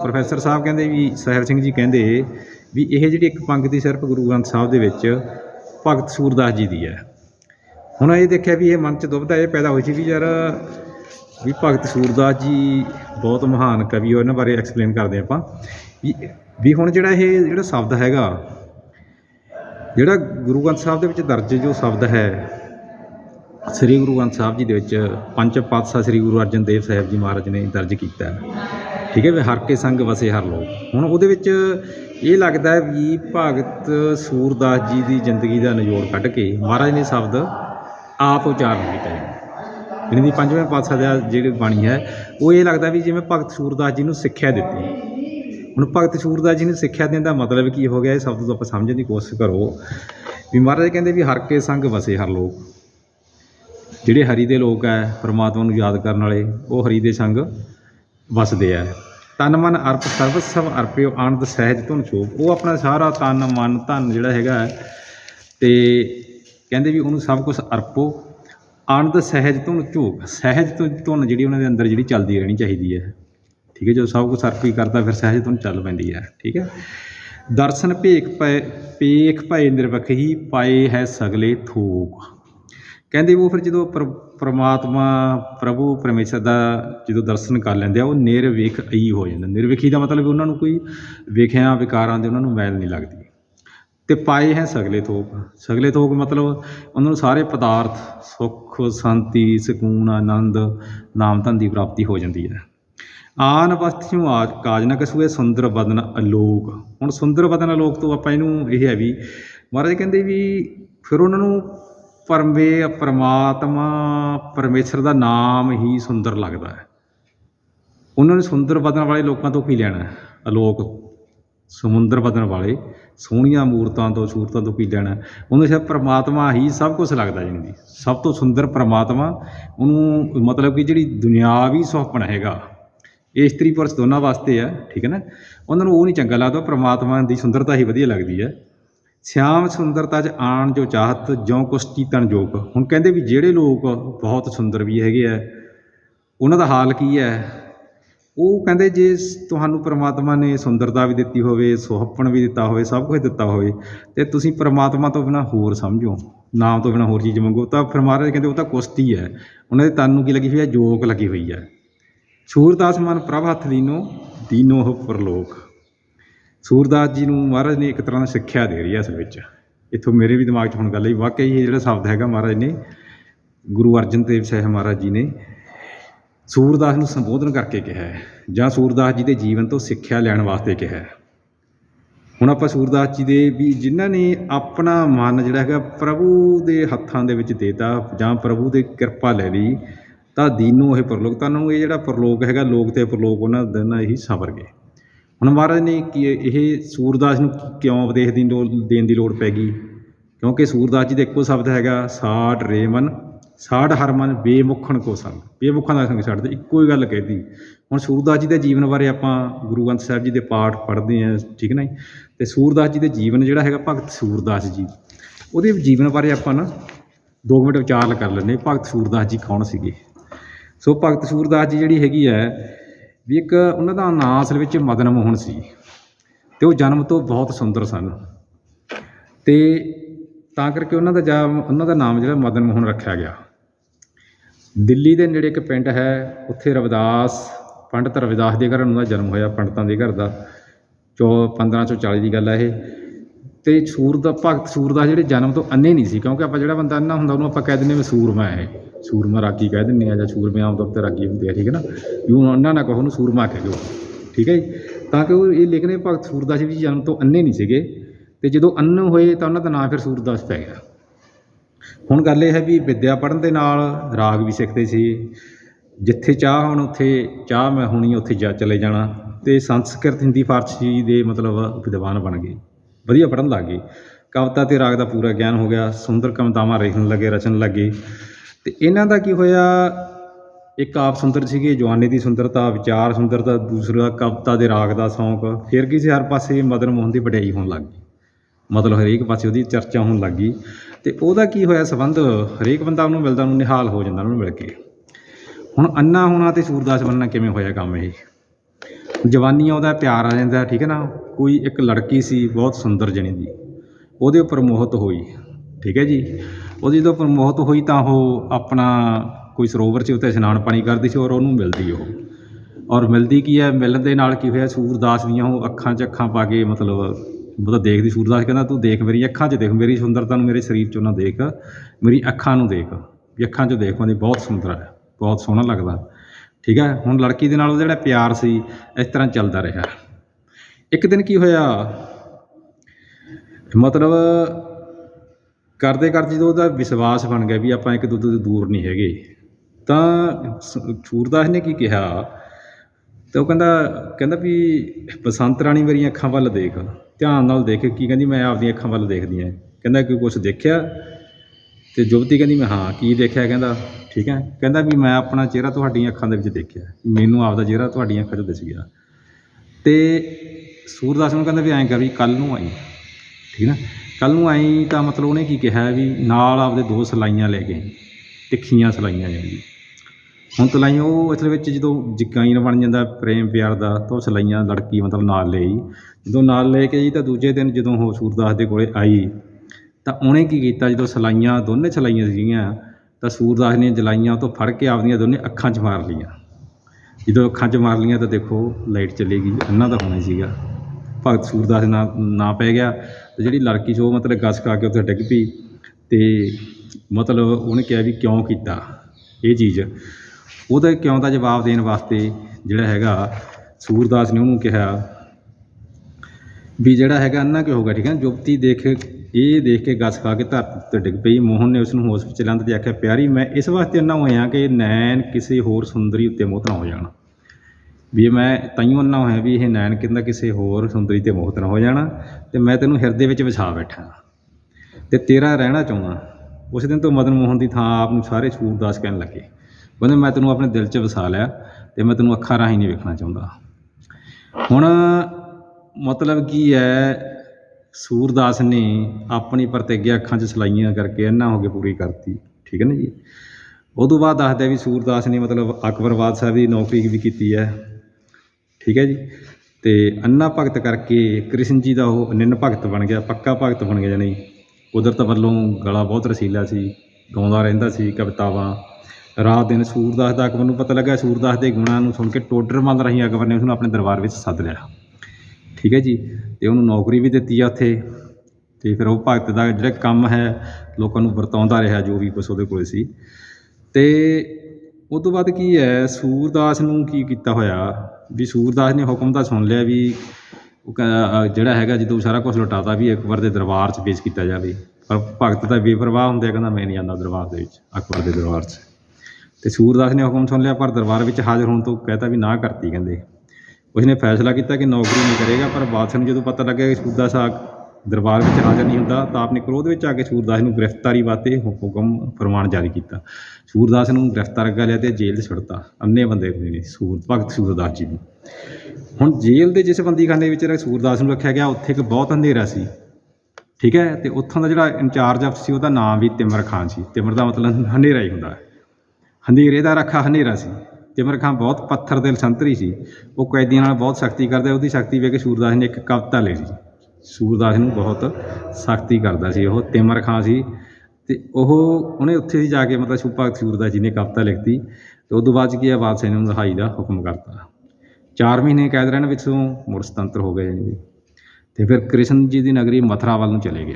ਪ੍ਰੋਫੈਸਰ ਸਾਹਿਬ ਕਹਿੰਦੇ ਵੀ ਸਾਹਿਬ ਸਿੰਘ ਜੀ ਕਹਿੰਦੇ ਵੀ ਇਹ ਜਿਹੜੀ ਇੱਕ ਪੰਕਤੀ ਸਿਰਫ ਗੁਰੂ ਗ੍ਰੰਥ ਸਾਹਿਬ ਦੇ ਵਿੱਚ ਭਗਤ ਸੂਰਦਾਸ ਜੀ ਦੀ ਹੈ। ਹੁਣ ਇਹ ਦੇਖਿਆ ਵੀ ਇਹ ਮਨ ਚ ਦੁਬਿਧਾ, ਇਹ ਪੈਦਾ ਹੋਈ ਸੀ ਵੀ ਯਾਰ ਵੀ ਭਗਤ ਸੂਰਦਾਸ ਜੀ ਬਹੁਤ ਮਹਾਨ ਕਵੀ ਹੋ, ਇਹਨਾਂ ਬਾਰੇ ਐਕਸਪਲੇਨ ਕਰਦੇ ਆਪਾਂ। ਵੀ ਹੁਣ ਜਿਹੜਾ ਇਹ ਜਿਹੜਾ ਸ਼ਬਦ ਹੈਗਾ, ਜਿਹੜਾ ਗੁਰੂ ਗ੍ਰੰਥ ਸਾਹਿਬ ਦੇ ਵਿੱਚ ਦਰਜ ਜੋ ਸ਼ਬਦ ਹੈ, ਸ੍ਰੀ ਗੁਰੂ ਗ੍ਰੰਥ ਸਾਹਿਬ ਜੀ ਦੇ ਵਿੱਚ ਪੰਜ ਪਾਤਸ਼ਾਹ ਸ੍ਰੀ ਗੁਰੂ ਅਰਜਨ ਦੇਵ ਸਾਹਿਬ ਜੀ ਮਹਾਰਾਜ ਨੇ ਦਰਜ ਕੀਤਾ ਠੀਕ ਹੈ ਵੀ ਹਰ ਕੇ ਸੰਗ ਵਸੇ ਹਰ ਲੋਕ। ਹੁਣ ਉਹਦੇ ਵਿੱਚ ਇਹ ਲੱਗਦਾ ਹੈ ਵੀ ਭਗਤ ਸੂਰਦਾਸ ਜੀ ਦੀ ਜ਼ਿੰਦਗੀ ਦਾ ਨਿਚੋੜ ਕੱਢ ਕੇ ਮਹਾਰਾਜ ਨੇ ਸ਼ਬਦ ਆਪ ਉਚਾਰਨ ਕੀਤਾ ਹੈ ਜਿਹੜੀ ਦੀ ਪੰਜਵੇਂ ਪਾਤਸ਼ਾਹ ਦਾ ਜਿਹੜੀ ਬਾਣੀ ਹੈ ਉਹ ਇਹ ਲੱਗਦਾ ਵੀ ਜਿਵੇਂ ਭਗਤ ਸੂਰਦਾਸ ਜੀ ਨੂੰ ਸਿੱਖਿਆ ਦਿੱਤੀ। ਹੁਣ ਭਗਤ ਸੂਰਦਾਸ ਜੀ ਨੂੰ ਸਿੱਖਿਆ ਦੇਣ ਦਾ ਮਤਲਬ ਕੀ ਹੋ ਗਿਆ ਇਹ ਸ਼ਬਦ ਤੋਂ ਆਪਾਂ ਸਮਝਣ ਦੀ ਕੋਸ਼ਿਸ਼ ਕਰੋ। ਵੀ ਮਹਾਰਾਜ ਕਹਿੰਦੇ ਵੀ ਹਰ ਕੇ ਸੰਗ ਵਸੇ ਹਰ ਲੋਕ। ਜਿਹੜੇ ਹਰੀ ਦੇ ਲੋਕ ਹੈ ਪਰਮਾਤਮਾ ਨੂੰ ਯਾਦ ਕਰਨ ਵਾਲੇ ਉਹ ਹਰੀ ਦੇ ਸੰਗ ਵਸਦੇ ਆ। ਤਨ ਮਨ ਅਰਪ ਸਰਵ ਸਭ ਅਰਪਿਓ ਆਨੰਦ ਸਹਿਜ ਧੁਨ ਛੋਪ। ਉਹ ਆਪਣਾ ਸਾਰਾ ਤਨ ਮਨ ਧਨ ਜਿਹੜਾ ਹੈਗਾ ਹੈ, ਤੇ ਕਹਿੰਦੇ ਵੀ ਉਹਨੂੰ ਸਭ ਕੁਝ ਅਰਪੋ। ਅਣਦ ਸਹਿਜ ਧੁਨ ਝੋਕ। ਸਹਿਜ ਧੁਨ ਧੁਨ ਜਿਹੜੀ ਉਹਨਾਂ ਦੇ ਅੰਦਰ ਜਿਹੜੀ ਚੱਲਦੀ ਰਹਿਣੀ ਚਾਹੀਦੀ ਹੈ। ਠੀਕ ਹੈ, ਜਦੋਂ ਸਭ ਕੁਝ ਸਰਪੀ ਕਰਦਾ, ਫਿਰ ਸਹਿਜ ਧੁਨ ਚੱਲ ਪੈਂਦੀ ਹੈ। ਠੀਕ ਹੈ। ਦਰਸ਼ਨ ਭੇਖ ਪੈ ਪੇਖ ਭੈ ਹੀ ਪਾਏ ਹੈ ਸਗਲੇ ਥੋਕ। ਕਹਿੰਦੇ ਉਹ ਫਿਰ ਜਦੋਂ ਪ੍ਰ- ਪ੍ਰਮਾਤਮਾ ਪ੍ਰਭੂ ਪਰਮੇਸ਼ਰ ਦਾ ਜਦੋਂ ਦਰਸ਼ਨ ਕਰ ਲੈਂਦੇ ਆ, ਉਹ ਨਿਰਵੇਖ ਅਈ ਹੋ ਜਾਂਦਾ। ਨਿਰਵੇਖੀ ਦਾ ਮਤਲਬ ਉਹਨਾਂ ਨੂੰ ਕੋਈ ਵੇਖਿਆ ਵਿਕਾਰਾਂ ਦੇ ਉਹਨਾਂ ਨੂੰ ਮੈਲ ਨਹੀਂ ਲੱਗਦੀ। ਤੇ ਪਾਏ ਹੈ ਸਗਲੇ ਥੋਕ। ਸਗਲੇ ਥੋਕ ਮਤਲਬ ਉਹਨਾਂ ਨੂੰ ਸਾਰੇ ਪਦਾਰਥ, ਸੁੱਖ, ਸ਼ਾਂਤੀ, ਸਕੂਨ, ਆਨੰਦ, ਨਾਮ ਧਨ ਦੀ ਪ੍ਰਾਪਤੀ ਹੋ ਜਾਂਦੀ ਹੈ। ਆਨ ਅਵਸਥਿਉ ਆਜ ਕਾਜ ਨ ਕਸੂਏ ਸੁੰਦਰ ਬਦਨ ਅਲੋਕ। ਹੁਣ ਸੁੰਦਰ ਬਦਨ ਅਲੋਕ ਤੋਂ ਆਪਾਂ ਇਹਨੂੰ ਇਹ ਹੈ ਵੀ ਮਹਾਰਾਜ ਕਹਿੰਦੇ ਵੀ ਫਿਰ ਉਹਨਾਂ ਨੂੰ ਪਰਮੇ ਪਰਮਾਤਮਾ ਪਰਮੇਸ਼ਰ ਦਾ ਨਾਮ ਹੀ ਸੁੰਦਰ ਲੱਗਦਾ ਹੈ। ਉਹਨਾਂ ਨੇ ਸੁੰਦਰ ਬਦਨ ਵਾਲੇ ਲੋਕਾਂ ਤੋਂ ਕੀ ਲੈਣਾ ਅਲੋਕ। ਸਮੁੰਦਰ ਬਦਨ ਵਾਲੇ ਸੋਹਣੀਆਂ ਮੂਰਤਾਂ ਤੋਂ, ਸੂਰਤਾਂ ਤੋਂ ਕੀ ਲੈਣਾ? ਉਹਨੂੰ ਸਿਰਫ ਪ੍ਰਮਾਤਮਾ ਹੀ ਸਭ ਕੁਝ ਲੱਗਦਾ ਜਿੰਦੀ ਸਭ ਤੋਂ ਸੁੰਦਰ ਪ੍ਰਮਾਤਮਾ, ਉਹਨੂੰ ਮਤਲਬ ਕਿ ਜਿਹੜੀ ਦੁਨਿਆਵੀ ਸੁਪਨ ਹੈਗਾ, ਇਹ ਇਸਤਰੀ ਪੁਰਸ਼ ਦੋਨਾਂ ਵਾਸਤੇ ਆ, ਠੀਕ ਹੈ ਨਾ? ਉਹਨਾਂ ਨੂੰ ਉਹ ਨਹੀਂ ਚੰਗਾ ਲੱਗਦਾ, ਪ੍ਰਮਾਤਮਾ ਦੀ ਸੁੰਦਰਤਾ ਹੀ ਵਧੀਆ ਲੱਗਦੀ ਹੈ। ਸਿਆਮ ਸੁੰਦਰਤਾ 'ਚ ਆਣ ਜੋ ਚਾਹਤ, ਜਿਉ ਕੁਸ਼ਤੀ ਤਨ ਜੋਗ। ਹੁਣ ਕਹਿੰਦੇ ਵੀ ਜਿਹੜੇ ਲੋਕ ਬਹੁਤ ਸੁੰਦਰ ਵੀ ਹੈਗੇ ਆ, ਉਹਨਾਂ ਦਾ ਹਾਲ ਕੀ ਹੈ? ਉਹ ਕਹਿੰਦੇ ਜੇ ਤੁਹਾਨੂੰ ਪ੍ਰਮਾਤਮਾ ਨੇ ਸੁੰਦਰਤਾ ਵੀ ਦਿੱਤੀ ਹੋਵੇ, ਸੁਹੱਪਣ ਵੀ ਦਿੱਤਾ ਹੋਵੇ, ਸਭ ਕੁਝ ਦਿੱਤਾ ਹੋਵੇ, ਤੇ ਤੁਸੀਂ ਪ੍ਰਮਾਤਮਾ ਤੋਂ ਬਿਨਾ ਹੋਰ ਸਮਝੋ, ਨਾਮ ਤੋਂ ਬਿਨਾ ਹੋਰ ਚੀਜ਼ ਮੰਗੋ, ਤਾਂ ਫਿਰ ਮਹਾਰਾਜ ਕਹਿੰਦੇ ਉਹ ਤਾਂ ਕੁਸ਼ਤੀ ਹੈ। ਉਹਨਾਂ ਦੇ ਤਨ ਨੂੰ ਕੀ ਲੱਗੀ ਹੋਈ ਹੈ? ਜੋਕ ਲੱਗੀ ਹੋਈ ਹੈ। ਸੂਰਦਾਸ ਮਨ ਪ੍ਰਭ ਹੱਥ ਦੀਨੋ ਦੀਨੋ ਹੋ ਪਰਲੋਕ। ਸੂਰਦਾਸ ਜੀ ਨੂੰ ਮਹਾਰਾਜ ਨੇ ਇੱਕ ਤਰ੍ਹਾਂ ਦਾ ਸਿੱਖਿਆ ਦੇ ਰਹੀ ਹੈ ਇਸ ਵਿੱਚ। ਇੱਥੋਂ ਮੇਰੇ ਵੀ ਦਿਮਾਗ 'ਚ ਹੁਣ ਗੱਲ ਆਈ, ਵਾਕਈ ਇਹ ਜਿਹੜਾ ਸ਼ਬਦ ਹੈਗਾ ਮਹਾਰਾਜ ਨੇ, ਗੁਰੂ ਅਰਜਨ ਦੇਵ ਸਾਹਿਬ ਮਹਾਰਾਜ ਜੀ ਨੇ ਸੂਰਦਾਸ ਨੂੰ ਸੰਬੋਧਨ ਕਰਕੇ ਕਿਹਾ ਹੈ, ਜਾਂ ਸੂਰਦਾਸ ਜੀ ਦੇ ਜੀਵਨ ਤੋਂ ਸਿੱਖਿਆ ਲੈਣ ਵਾਸਤੇ ਕਿਹਾ ਹੈ। ਹੁਣ ਆਪਾਂ ਸੂਰਦਾਸ ਜੀ ਦੇ ਵੀ ਜਿਨ੍ਹਾਂ ਨੇ ਆਪਣਾ ਮਨ ਜਿਹੜਾ ਹੈਗਾ ਪ੍ਰਭੂ ਦੇ ਹੱਥਾਂ ਦੇ ਵਿੱਚ ਦੇਤਾ ਜਾਂ ਪ੍ਰਭੂ ਦੀ ਕਿਰਪਾ ਲੈ ਲਈ, ਤਾਂ ਦੀਨੋਂ ਇਹ ਪਰਲੋਕ ਤਾਂ ਨੂੰ ਇਹ ਜਿਹੜਾ ਪਰਲੋਕ ਹੈਗਾ, ਲੋਕ ਤੇ ਪਰਲੋਕ ਉਹਨਾਂ ਦੇ ਨਾਲ ਹੀ ਸਵਰ ਗਏ। ਹੁਣ ਮਹਾਰਾਜ ਨੇ ਕੀ ਇਹ ਸੂਰਦਾਸ ਨੂੰ ਕਿਉਂ ਉਪਦੇਸ਼ ਦੀ ਲੋੜ ਦੇਣ ਦੀ ਲੋੜ ਪੈ ਗਈ? ਕਿਉਂਕਿ ਸੂਰਦਾਸ ਜੀ ਦਾ ਇੱਕੋ ਸ਼ਬਦ ਹੈਗਾ, ਸਾਡ ਰੇਮਨ ਸਾਡ ਹਰਮਨ ਬੇਮੁਖਣ ਕੋ ਸੰਗ। ਬੇਮੁਖਾਂ ਦਾ ਸੰਗ ਛੱਡਦੇ ਇੱਕੋ ਹੀ ਗੱਲ ਕਹਿਦੀ ਹੁਣ ਸੂਰਦਾਸ ਜੀ ਦੇ ਜੀਵਨ ਬਾਰੇ ਆਪਾਂ ਗੁਰੂ ਗ੍ਰੰਥ ਸਾਹਿਬ ਜੀ ਦੇ ਪਾਠ ਪੜ੍ਹਦੇ ਆਂ ਠੀਕ ਨਾ ਜੀ? ਤੇ ਸੂਰਦਾਸ ਜੀ ਦੇ ਜੀਵਨ ਜਿਹੜਾ ਹੈਗਾ ਭਗਤ ਸੂਰਦਾਸ ਜੀ। ਉਹਦੇ ਜੀਵਨ ਬਾਰੇ ਆਪਾਂ ਨਾ ਦੋ ਮਿੰਟ ਵਿਚਾਰ ਕਰ ਲੈਂਦੇ ਭਗਤ ਸੂਰਦਾਸ ਜੀ ਕੌਣ ਸੀਗੇ? ਸੋ ਭਗਤ ਸੂਰਦਾਸ ਜੀ ਜਿਹੜੀ ਹੈਗੀ ਹੈ, ਵੀ ਇੱਕ ਉਹਨਾਂ ਦਾ ਨਾਂ ਅਸਲ ਵਿੱਚ ਮਦਨ ਮੋਹਨ ਸੀ ਤੇ ਉਹ ਜਨਮ ਤੋਂ ਬਹੁਤ ਸੁੰਦਰ ਸਨ। ਤੇ ਤਾਂ ਕਰਕੇ ਉਹਨਾਂ ਦਾ ਜਾਮ ਉਹਨਾਂ ਦਾ ਨਾਮ ਜਿਹੜਾ ਮਦਨ ਮੋਹਨ ਰੱਖਿਆ ਗਿਆ। ਦਿੱਲੀ ਦੇ ਨੇੜੇ ਇੱਕ ਪਿੰਡ ਹੈ, ਉੱਥੇ ਰਵਿਦਾਸ, ਪੰਡਤ ਰਵਿਦਾਸ ਦੇ ਘਰ ਉਹਨਾਂ ਦਾ ਜਨਮ ਹੋਇਆ, ਪੰਡਤਾਂ ਦੇ ਘਰ ਦਾ। ਚੌ 1540 ਦੀ ਗੱਲ ਹੈ ਇਹ। ਤੇ ਸੂਰਦਾ, ਭਗਤ ਸੂਰਦਾਸ ਜਿਹੜੇ ਜਨਮ ਤੋਂ ਅੰਨੇ ਨਹੀਂ ਸੀ, ਕਿਉਂਕਿ ਆਪਾਂ ਜਿਹੜਾ ਬੰਦਾ ਅੰਨਾ ਹੁੰਦਾ, ਉਹਨੂੰ ਆਪਾਂ ਕਹਿ ਦਿੰਦੇ ਵੀ ਸੂਰਮਾ ਹੈ ਸੂਰਮਾ ਰਾਗੀ ਕਹਿ ਦਿੰਦੇ ਆ ਜਾਂ ਸੂਰਮੇ ਆਮ ਤੌਰ ਤੇ ਰਾਗੀ ਹੁੰਦੇ ਆ, ਠੀਕ ਹੈ ਨਾ? ਵੀ ਉਹ ਅੰਨਾ ਨਾ ਕਹੋ, ਉਹਨੂੰ ਸੂਰਮਾ ਕਹਿ ਦਿਓ, ਠੀਕ ਹੈ ਜੀ? ਤਾਂ ਕਿ ਉਹ ਇਹ ਲਿਖਦੇ ਭਗਤ ਸੂਰਦਾਸ ਵੀ ਜਨਮ ਤੋਂ ਅੰਨੇ ਨਹੀਂ ਸੀਗੇ। ਤੇ ਜਦੋਂ ਅੰਨ ਹੋਏ ਤਾਂ ਉਹਨਾਂ ਦਾ ਨਾਂ ਫਿਰ ਸੂਰਦਾਸ ਪੈ ਗਿਆ। ਹੁਣ ਗੱਲ ਇਹ ਹੈ ਵੀ ਵਿੱਦਿਆ ਪੜ੍ਹਨ ਦੇ ਨਾਲ ਰਾਗ ਵੀ ਸਿੱਖਦੇ ਸੀ। ਜਿੱਥੇ ਚਾਹ ਹੁਣ ਉੱਥੇ, ਚਾਹ ਮੈਂ ਹੋਣੀ ਉੱਥੇ ਜਾ ਚਲੇ ਜਾਣਾ ਅਤੇ ਸੰਸਕ੍ਰਿਤ, ਹਿੰਦੀ, ਫਾਰਸੀ ਦੇ ਮਤਲਬ ਵਿਦਵਾਨ ਬਣ ਗਏ। ਵਧੀਆ ਪੜ੍ਹਨ ਲੱਗ ਗਏ। ਕਵਿਤਾ ਤੇ ਰਾਗ ਦਾ ਪੂਰਾ ਗਿਆਨ ਹੋ ਗਿਆ, ਸੁੰਦਰ ਕਵਿਤਾਵਾਂ ਲਿਖਣ ਲੱਗੇ ਰਚਨ ਲੱਗੇ। ਤੇ ਇਹਨਾਂ ਦਾ ਕੀ ਹੋਇਆ, ਇੱਕ ਆਪ ਸੁੰਦਰ ਸੀਗੇ, ਜਵਾਨੀ ਦੀ ਸੁੰਦਰਤਾ, ਵਿਚਾਰ ਸੁੰਦਰਤਾ, ਦੂਸਰਾ ਕਵਿਤਾ ਦੇ ਰਾਗ ਦਾ ਸ਼ੌਂਕ, ਫਿਰ ਕਿਸੇ ਹਰ ਪਾਸੇ ਮਦਨ ਮੋਹਨ ਦੀ ਵਡਿਆਈ ਹੋਣ ਲੱਗ ਗਈ। ਮਤਲਬ ਹਰੇਕ ਪਾਸੇ ਉਹਦੀ ਚਰਚਾ ਹੋਣ ਲੱਗ ਗਈ। ਤੇ ਉਹਦਾ ਕੀ ਹੋਇਆ ਸੰਬੰਧ? ਹਰੇਕ ਬੰਦਾ ਉਹਨੂੰ ਮਿਲਦਾ, ਉਹਨੂੰ ਨਿਹਾਲ ਹੋ ਜਾਂਦਾ, ਉਹਨੂੰ ਮਿਲ ਕੇ। ਹੁਣ ਅੰਨਾ ਹੋਣਾ ਤੇ ਸੂਰਦਾਸ ਬਣਨਾ ਕਿਵੇਂ ਹੋਇਆ ਕੰਮ ਇਹ? ਜਵਾਨੀ ਉਹਦਾ ਪਿਆਰ ਆ ਜਾਂਦਾ, ਠੀਕ ਹੈ ਨਾ? ਕੋਈ ਇੱਕ ਲੜਕੀ ਸੀ, ਬਹੁਤ ਸੁੰਦਰ ਜਣੀ ਦੀ। ਉਹਦੇ ਉੱਪਰ ਮੋਹਤ ਹੋਈ, ਠੀਕ ਹੈ ਜੀ? ਉਹਦੀ ਜਦੋਂ ਉੱਪਰ ਮੋਹਤ ਹੋਈ ਤਾਂ ਉਹ ਆਪਣਾ ਕੋਈ ਸਰੋਵਰ 'ਚ ਉੱਤੇ ਇਸ਼ਨਾਨ ਪਾਣੀ ਕਰਦੀ ਸੀ ਔਰ ਉਹਨੂੰ ਮਿਲਦੀ ਉਹ। ਔਰ ਮਿਲਦੀ ਕੀ ਹੈ? ਮਿਲਣ ਦੇ ਨਾਲ ਕੀ ਹੋਇਆ? ਸੂਰਦਾਸ ਦੀਆਂ ਉਹ ਅੱਖਾਂ 'ਚ ਅੱਖਾਂ ਪਾ ਕੇ ਮਤਲਬ ਮਤਲਬ ਦੇਖਦੀ ਸੂਰਦਾਸ ਕਹਿੰਦਾ ਤੂੰ ਦੇਖ ਮੇਰੀ ਅੱਖਾਂ 'ਚ ਦੇਖ, ਮੇਰੀ ਸੁੰਦਰਤਾ ਨੂੰ ਮੇਰੇ ਸਰੀਰ 'ਚੋਂ ਨਾ ਦੇਖ, ਮੇਰੀ ਅੱਖਾਂ ਨੂੰ ਦੇਖ, ਵੀ ਅੱਖਾਂ 'ਚੋਂ ਦੇਖ ਉਹਦੀ ਬਹੁਤ ਸੁੰਦਰ ਹੈ, ਬਹੁਤ ਸੋਹਣਾ ਲੱਗਦਾ। ਠੀਕ ਹੈ, ਹੁਣ ਲੜਕੀ ਦੇ ਨਾਲ ਉਹਦਾ ਜਿਹੜਾ ਪਿਆਰ ਸੀ, ਇਸ ਤਰ੍ਹਾਂ ਚੱਲਦਾ ਰਿਹਾ। ਇੱਕ ਦਿਨ ਕੀ ਹੋਇਆ? ਮਤਲਬ ਕਰਦੇ ਕਰਦੇ ਜਦੋਂ ਉਹਦਾ ਵਿਸ਼ਵਾਸ ਬਣ ਗਿਆ ਵੀ ਆਪਾਂ ਇੱਕ ਦੂਜੇ ਤੋਂ ਦੂਰ ਨਹੀਂ ਹੈਗੇ, ਤਾਂ ਸੂਰਦਾਸ ਨੇ ਕੀ ਕਿਹਾ? ਤੇ ਉਹ ਕਹਿੰਦਾ ਕਹਿੰਦਾ ਵੀ ਬਸੰਤ ਰਾਣੀ ਮੇਰੀਆਂ ਅੱਖਾਂ ਵੱਲ ਦੇਖ, ਧਿਆਨ ਨਾਲ ਦੇਖ ਕੀ ਕਹਿੰਦੀ, ਮੈਂ ਆਪਦੀਆਂ ਅੱਖਾਂ ਵੱਲ ਦੇਖਦੀ ਐ ਕਹਿੰਦਾ ਕਿ ਕੁਝ ਦੇਖਿਆ? ਤੇ ਜੁਗਤੀ ਕਹਿੰਦੀ, ਮੈਂ ਹਾਂ, ਕੀ ਦੇਖਿਆ? ਕਹਿੰਦਾ, ਠੀਕ ਹੈ। ਕਹਿੰਦਾ ਵੀ ਮੈਂ ਆਪਣਾ ਚਿਹਰਾ ਤੁਹਾਡੀਆਂ ਅੱਖਾਂ ਦੇ ਵਿੱਚ ਦੇਖਿਆ। ਮੈਨੂੰ ਆਪਦਾ ਚਿਹਰਾ ਤੁਹਾਡੀਆਂ ਅੱਖਾਂ 'ਚ ਦਿਸ ਗਿਆ। ਤੇ ਸੂਰਦਾਸ ਨੂੰ ਕਹਿੰਦਾ ਵੀ ਐਂ ਕਰ ਵੀ ਕੱਲ ਨੂੰ ਆਈ। ਠੀਕ ਨਾ? ਕੱਲ ਨੂੰ ਆਈ ਤਾਂ ਮਤਲਬ ਉਹਨੇ ਕੀ ਕਿਹਾ ਵੀ ਨਾਲ ਆਪਦੇ ਦੋ ਸਲਾਈਆਂ ਲੈ ਕੇ ਤਿੱਖੀਆਂ ਸਲਾਈਆਂ ਜਿਹੜੀ ਹੁਣ ਤਲਾਈਆਂ ਉਹ ਅਸਲ ਵਿੱਚ ਜਦੋਂ ਯਕੀਨ ਬਣ ਜਾਂਦਾ, ਪ੍ਰੇਮ ਪਿਆਰ ਦਾ, ਤਾਂ ਉਹ ਸਲਾਈਆਂ, ਲੜਕੀ ਮਤਲਬ ਨਾਲ ਲਈ। ਜਦੋਂ ਨਾਲ ਲੈ ਕੇ ਜੀ ਤਾਂ ਦੂਜੇ ਦਿਨ ਜਦੋਂ ਉਹ ਸੂਰਦਾਸ ਦੇ ਕੋਲੇ ਆਈ, ਤਾਂ ਉਹਨੇ ਕੀ ਕੀਤਾ? ਜਦੋਂ ਸਲਾਈਆਂ, ਦੋਨੇ ਸਲਾਈਆਂ ਸੀਗੀਆਂ, ਤਾਂ ਸੂਰਦਾਸ ਨੇ ਜਲਾਈਆਂ ਤੋਂ ਫੜ ਕੇ ਆਪਦੀਆਂ ਦੋਨੇ ਅੱਖਾਂ 'ਚ ਮਾਰ ਲਈਆਂ। ਜਦੋਂ ਅੱਖਾਂ 'ਚ ਮਾਰ ਲਈਆਂ, ਤਾਂ ਦੇਖੋ, ਲਾਈਟ ਚਲੀ ਗਈ ਅੰਨਾ ਤਾਂ ਹੋਣਾ ਹੀ ਸੀਗਾ। ਭਗਤ ਸੂਰਦਾਸ ਨਾ ਨਾ ਪੈ ਗਿਆ, ਤੇ ਜਿਹੜੀ ਲੜਕੀ ਸੀ, ਉਹ ਮਤਲਬ ਗਸ ਖਾ ਕੇ ਉੱਥੇ ਡਿੱਗ ਪਈ, ਤੇ ਮਤਲਬ ਉਹਨੇ ਕਿਹਾ ਵੀ ਕਿਉਂ ਕੀਤਾ? ਇਹ ਚੀਜ਼। ਉਹਦਾ ਕਿਉਂ ਦਾ ਜਵਾਬ ਦੇਣ ਵਾਸਤੇ ਜਿਹੜਾ ਹੈਗਾ ਸੂਰਦਾਸ ਨੇ ਉਹਨੂੰ ਕਿਹਾ ਵੀ ਜਿਹੜਾ ਹੈਗਾ ਅੰਨਾ ਕਿਉਂ ਹੋਗਾ ਠੀਕ ਹੈ ਨਾ? ਜੁਗਤੀ ਦੇਖ ਇਹ ਦੇਖ ਕੇ ਗੱਸ ਖਾ ਕੇ ਧਰਤੀ ਤੇ ਡਿੱਗ ਪਈ, ਮੋਹਨ ਨੇ ਉਸ ਨੂੰ ਹਸਪਤਾਲਾਂ ਤੇ ਆਖਿਆ, ਪਿਆਰੀ, ਮੈਂ ਇਸ ਵਾਸਤੇ ਅੰਨਾ ਹੋਇਆ ਕਿ ਨੈਣ ਕਿਸੇ ਹੋਰ ਸੁੰਦਰੀ ਉੱਤੇ ਮੋਹਤ ਨਾ ਹੋ ਜਾਣ। ਵੀ ਇਹ ਮੈਂ ਤਾਈਓ ਅੰਨਾ ਹੋਇਆ ਵੀ ਇਹ ਨੈਣ ਕਹਿੰਦਾ ਕਿਸੇ ਹੋਰ ਸੁੰਦਰੀ ਤੇ ਮੋਹਤ ਨਾ ਹੋ ਜਾਣਾ ਤੇ ਮੈਂ ਤੈਨੂੰ ਹਿਰਦੇ ਵਿੱਚ ਵਿਛਾ ਬੈਠਾ। ਤੇ ਤੇਰਾ ਰਹਿਣਾ ਚਾਹੁੰਦਾ। ਉਸ ਦਿਨ ਤੋਂ ਮਦਨ ਮੋਹਨ ਦੀ ਥਾਂ ਆਪ ਨੂੰ ਸਾਰੇ ਸੂਰਦਾਸ ਕਹਿਣ ਲੱਗੇ। ਕਹਿੰਦੇ ਮੈਂ ਤੈਨੂੰ ਆਪਣੇ ਦਿਲ 'ਚ ਵਸਾ ਲਿਆ ਤੇ ਮੈਂ ਤੈਨੂੰ ਅੱਖਾਂ ਰਾਹੀਂ ਨਹੀਂ ਵੇਖਣਾ ਚਾਹੁੰਦਾ। ਹੁਣ ਮਤਲਬ ਕੀ ਹੈ ਸੂਰਦਾਸ ਨੇ ਆਪਣੀ ਪ੍ਰਤਿਗਿਆ ਅੱਖਾਂ 'ਚ ਸਲਾਈਆਂ ਕਰਕੇ ਅੰਨਾ ਹੋ ਕੇ ਪੂਰੀ ਕਰਤੀ, ਠੀਕ ਹੈ ਨਾ ਜੀ? ਉਹ ਤੋਂ ਬਾਅਦ ਦੱਸਦਾ ਵੀ ਸੂਰਦਾਸ ਨੇ ਮਤਲਬ ਅਕਬਰ ਬਾਦਸ਼ਾਹ ਦੀ ਨੌਕਰੀ ਵੀ ਕੀਤੀ ਹੈ ਠੀਕ ਹੈ ਜੀ? ਤੇ ਅੰਨਾ ਭਗਤ ਕਰਕੇ ਕ੍ਰਿਸ਼ਨ ਜੀ ਦਾ ਉਹ ਨਿੰਨ ਭਗਤ ਬਣ ਗਿਆ, ਪੱਕਾ ਭਗਤ ਬਣ ਗਿਆ ਜਾਣੀ। ਕੁਦਰਤ ਵੱਲੋਂ ਗਲਾ ਬਹੁਤ ਰਸੀਲਾ ਸੀ, ਗਾਉਂਦਾ ਰਹਿੰਦਾ ਸੀ ਕਵਿਤਾਵਾਂ। ਰਾਤ ਦਿਨ ਸੂਰਦਾਸ ਦਾ ਅਕਬਰ ਨੂੰ ਪਤਾ ਲੱਗਾ ਸੂਰਦਾਸ ਦੇ ਗੁਣਾਂ ਨੂੰ ਸੁਣ ਕੇ ਟੋਡਰਮਲ ਰਾਹੀਂ ਅਕਬਰ ਨੇ ਉਸ ਨੂੰ ਆਪਣੇ ਦਰਬਾਰ ਵਿੱਚ ਸੱਦ ਲਿਆ। ਠੀਕ ਹੈ ਜੀ? ਤੇ ਉਹਨੂੰ ਨੌਕਰੀ ਵੀ ਦਿੱਤੀ ਆ ਉੱਥੇ। ਤੇ ਫਿਰ ਉਹ ਭਗਤ ਦਾ ਜਿਹੜਾ ਕੰਮ ਹੈ, ਲੋਕਾਂ ਨੂੰ ਵਰਤਾਉਂਦਾ ਰਿਹਾ ਜੋ ਵੀ ਕੁਛ ਉਹਦੇ ਕੋਲੇ ਸੀ। ਤੇ ਉਸ ਤੋਂ ਬਾਅਦ ਕੀ ਹੈ, ਸੂਰਦਾਸ ਨੂੰ ਕੀ ਕੀਤਾ ਹੋਇਆ? ਵੀ ਸੂਰਦਾਸ ਨੇ ਹੁਕਮ ਤਾਂ ਸੁਣ ਲਿਆ ਵੀ ਉਹ ਕਹਿ- ਜਿਹੜਾ ਹੈਗਾ ਜਦੋਂ ਸਾਰਾ ਕੁਝ ਲੁਟਾਤਾ ਵੀ ਅਕਬਰ ਦੇ ਦਰਬਾਰ 'ਚ ਪੇਸ਼ ਕੀਤਾ ਜਾਵੇ। ਪਰ ਭਗਤ ਤਾਂ ਬੇਪਰਵਾਹ ਹੁੰਦੇ ਆ, ਕਹਿੰਦਾ ਮੈਂ ਨਹੀਂ ਜਾਂਦਾ ਦਰਬਾਰ ਦੇ ਵਿੱਚ, ਅਕਬਰ ਦੇ ਦਰਬਾਰ 'ਚ। ਤੇ ਸੂਰਦਾਸ ਨੇ ਹੁਕਮ ਸੁਣ ਲਿਆ, ਪਰ ਦਰਬਾਰ ਵਿੱਚ ਹਾਜ਼ਰ ਹੋਣ ਤੋਂ ਕਹਿਤਾ ਵੀ ਨਾ ਕਰਤੀ ਕਹਿੰਦੇ। ਉਸਨੇ ਫੈਸਲਾ ਕੀਤਾ ਕਿ ਨੌਕਰੀ ਨਹੀਂ ਕਰੇਗਾ, ਪਰ ਬਾਦਸ਼ਾਹ ਨੂੰ ਜਦੋਂ ਪਤਾ ਲੱਗਿਆ ਕਿ ਸੂਰਦਾਸ ਆ ਦਰਬਾਰ ਵਿੱਚ ਹਾਜ਼ਰ ਨਹੀਂ ਹੁੰਦਾ, ਤਾਂ ਆਪਣੇ ਕ੍ਰੋਧ ਵਿੱਚ ਆ ਕੇ ਸੂਰਦਾਸ ਨੂੰ ਗ੍ਰਿਫਤਾਰੀ ਵਾਸਤੇ ਹੁਕਮ ਫਰਮਾਨ ਜਾਰੀ ਕੀਤਾ। ਸੂਰਦਾਸ ਨੂੰ ਗ੍ਰਿਫਤਾਰ ਕਰ ਲਿਆ ਤੇ ਜੇਲ੍ਹ 'ਚ ਛੁੱਟਤਾ ਅੰਨੇ ਬੰਦੇ ਹੋਏ ਨੇ, ਸੂਰ, ਭਗਤ ਸੂਰਦਾਸ ਜੀ ਨੂੰ ਹੁਣ ਜੇਲ੍ਹ ਦੇ ਜਿਸ ਬੰਦੀਖਾਨੇ ਵਿੱਚ ਸੂਰਦਾਸ ਨੂੰ ਰੱਖਿਆ ਗਿਆ, ਉੱਥੇ ਇੱਕ ਬਹੁਤ ਹਨੇਰਾ ਸੀ। ਠੀਕ ਹੈ? ਤੇ ਉੱਥੋਂ ਦਾ ਜਿਹੜਾ ਇੰਚਾਰਜ ਅਫਸਰ ਸੀ, ਉਹਦਾ ਨਾਮ ਵੀ ਤਿਮਰ ਖਾਨ ਸੀ। ਤਿਮਰ ਦਾ ਮਤਲਬ ਹਨੇਰਾ ਹੀ ਹੁੰਦਾ ਹੈ। ਹਨੇਰੇ ਦਾ ਰੱਖਾ ਹਨੇਰਾ ਸੀ। ਤਿਮਰ ਖਾਂ ਬਹੁਤ ਪੱਥਰ ਦਿਲ ਸੰਤਰੀ ਸੀ। ਉਹ ਕੈਦੀਆਂ ਨਾਲ ਬਹੁਤ ਸਖਤੀ ਕਰਦਾ, ਉਹਦੀ ਸ਼ਕਤੀ ਵੇਖ ਕੇ ਸੂਰਦਾਸ ਨੇ ਇੱਕ ਕਵਿਤਾ ਲਿਖੀ ਸੂਰਦਾਸ ਨੂੰ ਬਹੁਤ ਸਖਤੀ ਕਰਦਾ ਸੀ ਉਹ, ਤਿਮਰ ਖਾਂ ਸੀ। ਤੇ ਉਹ, ਉਹਨੇ ਉੱਥੇ ਹੀ ਜਾ ਕੇ ਮਤਲਬ ਸੁਭਾ ਸੂਰਦਾਸ ਜੀ ਨੇ ਕਵਿਤਾ ਲਿਖਤੀ। ਤੇ ਉਸ ਤੋਂ ਬਾਅਦ 'ਚ ਕੀ ਹੈ ਬਾਦਸ਼ਾਹ ਨੇ ਉਹਨੂੰ ਰਿਹਾਈ ਦਾ ਹੁਕਮ ਕਰਤਾ। ਚਾਰ ਮਹੀਨੇ ਕੈਦ ਰਹਿਣ ਵਿੱਚੋਂ ਮੁੜ ਸੁਤੰਤਰ ਹੋ ਗਏ। ਜਾਣੀ ਤੇ ਫਿਰ ਕ੍ਰਿਸ਼ਨ ਜੀ ਦੀ ਨਗਰੀ ਮਥੁਰਾ ਵੱਲ ਨੂੰ ਚਲੇ ਗਏ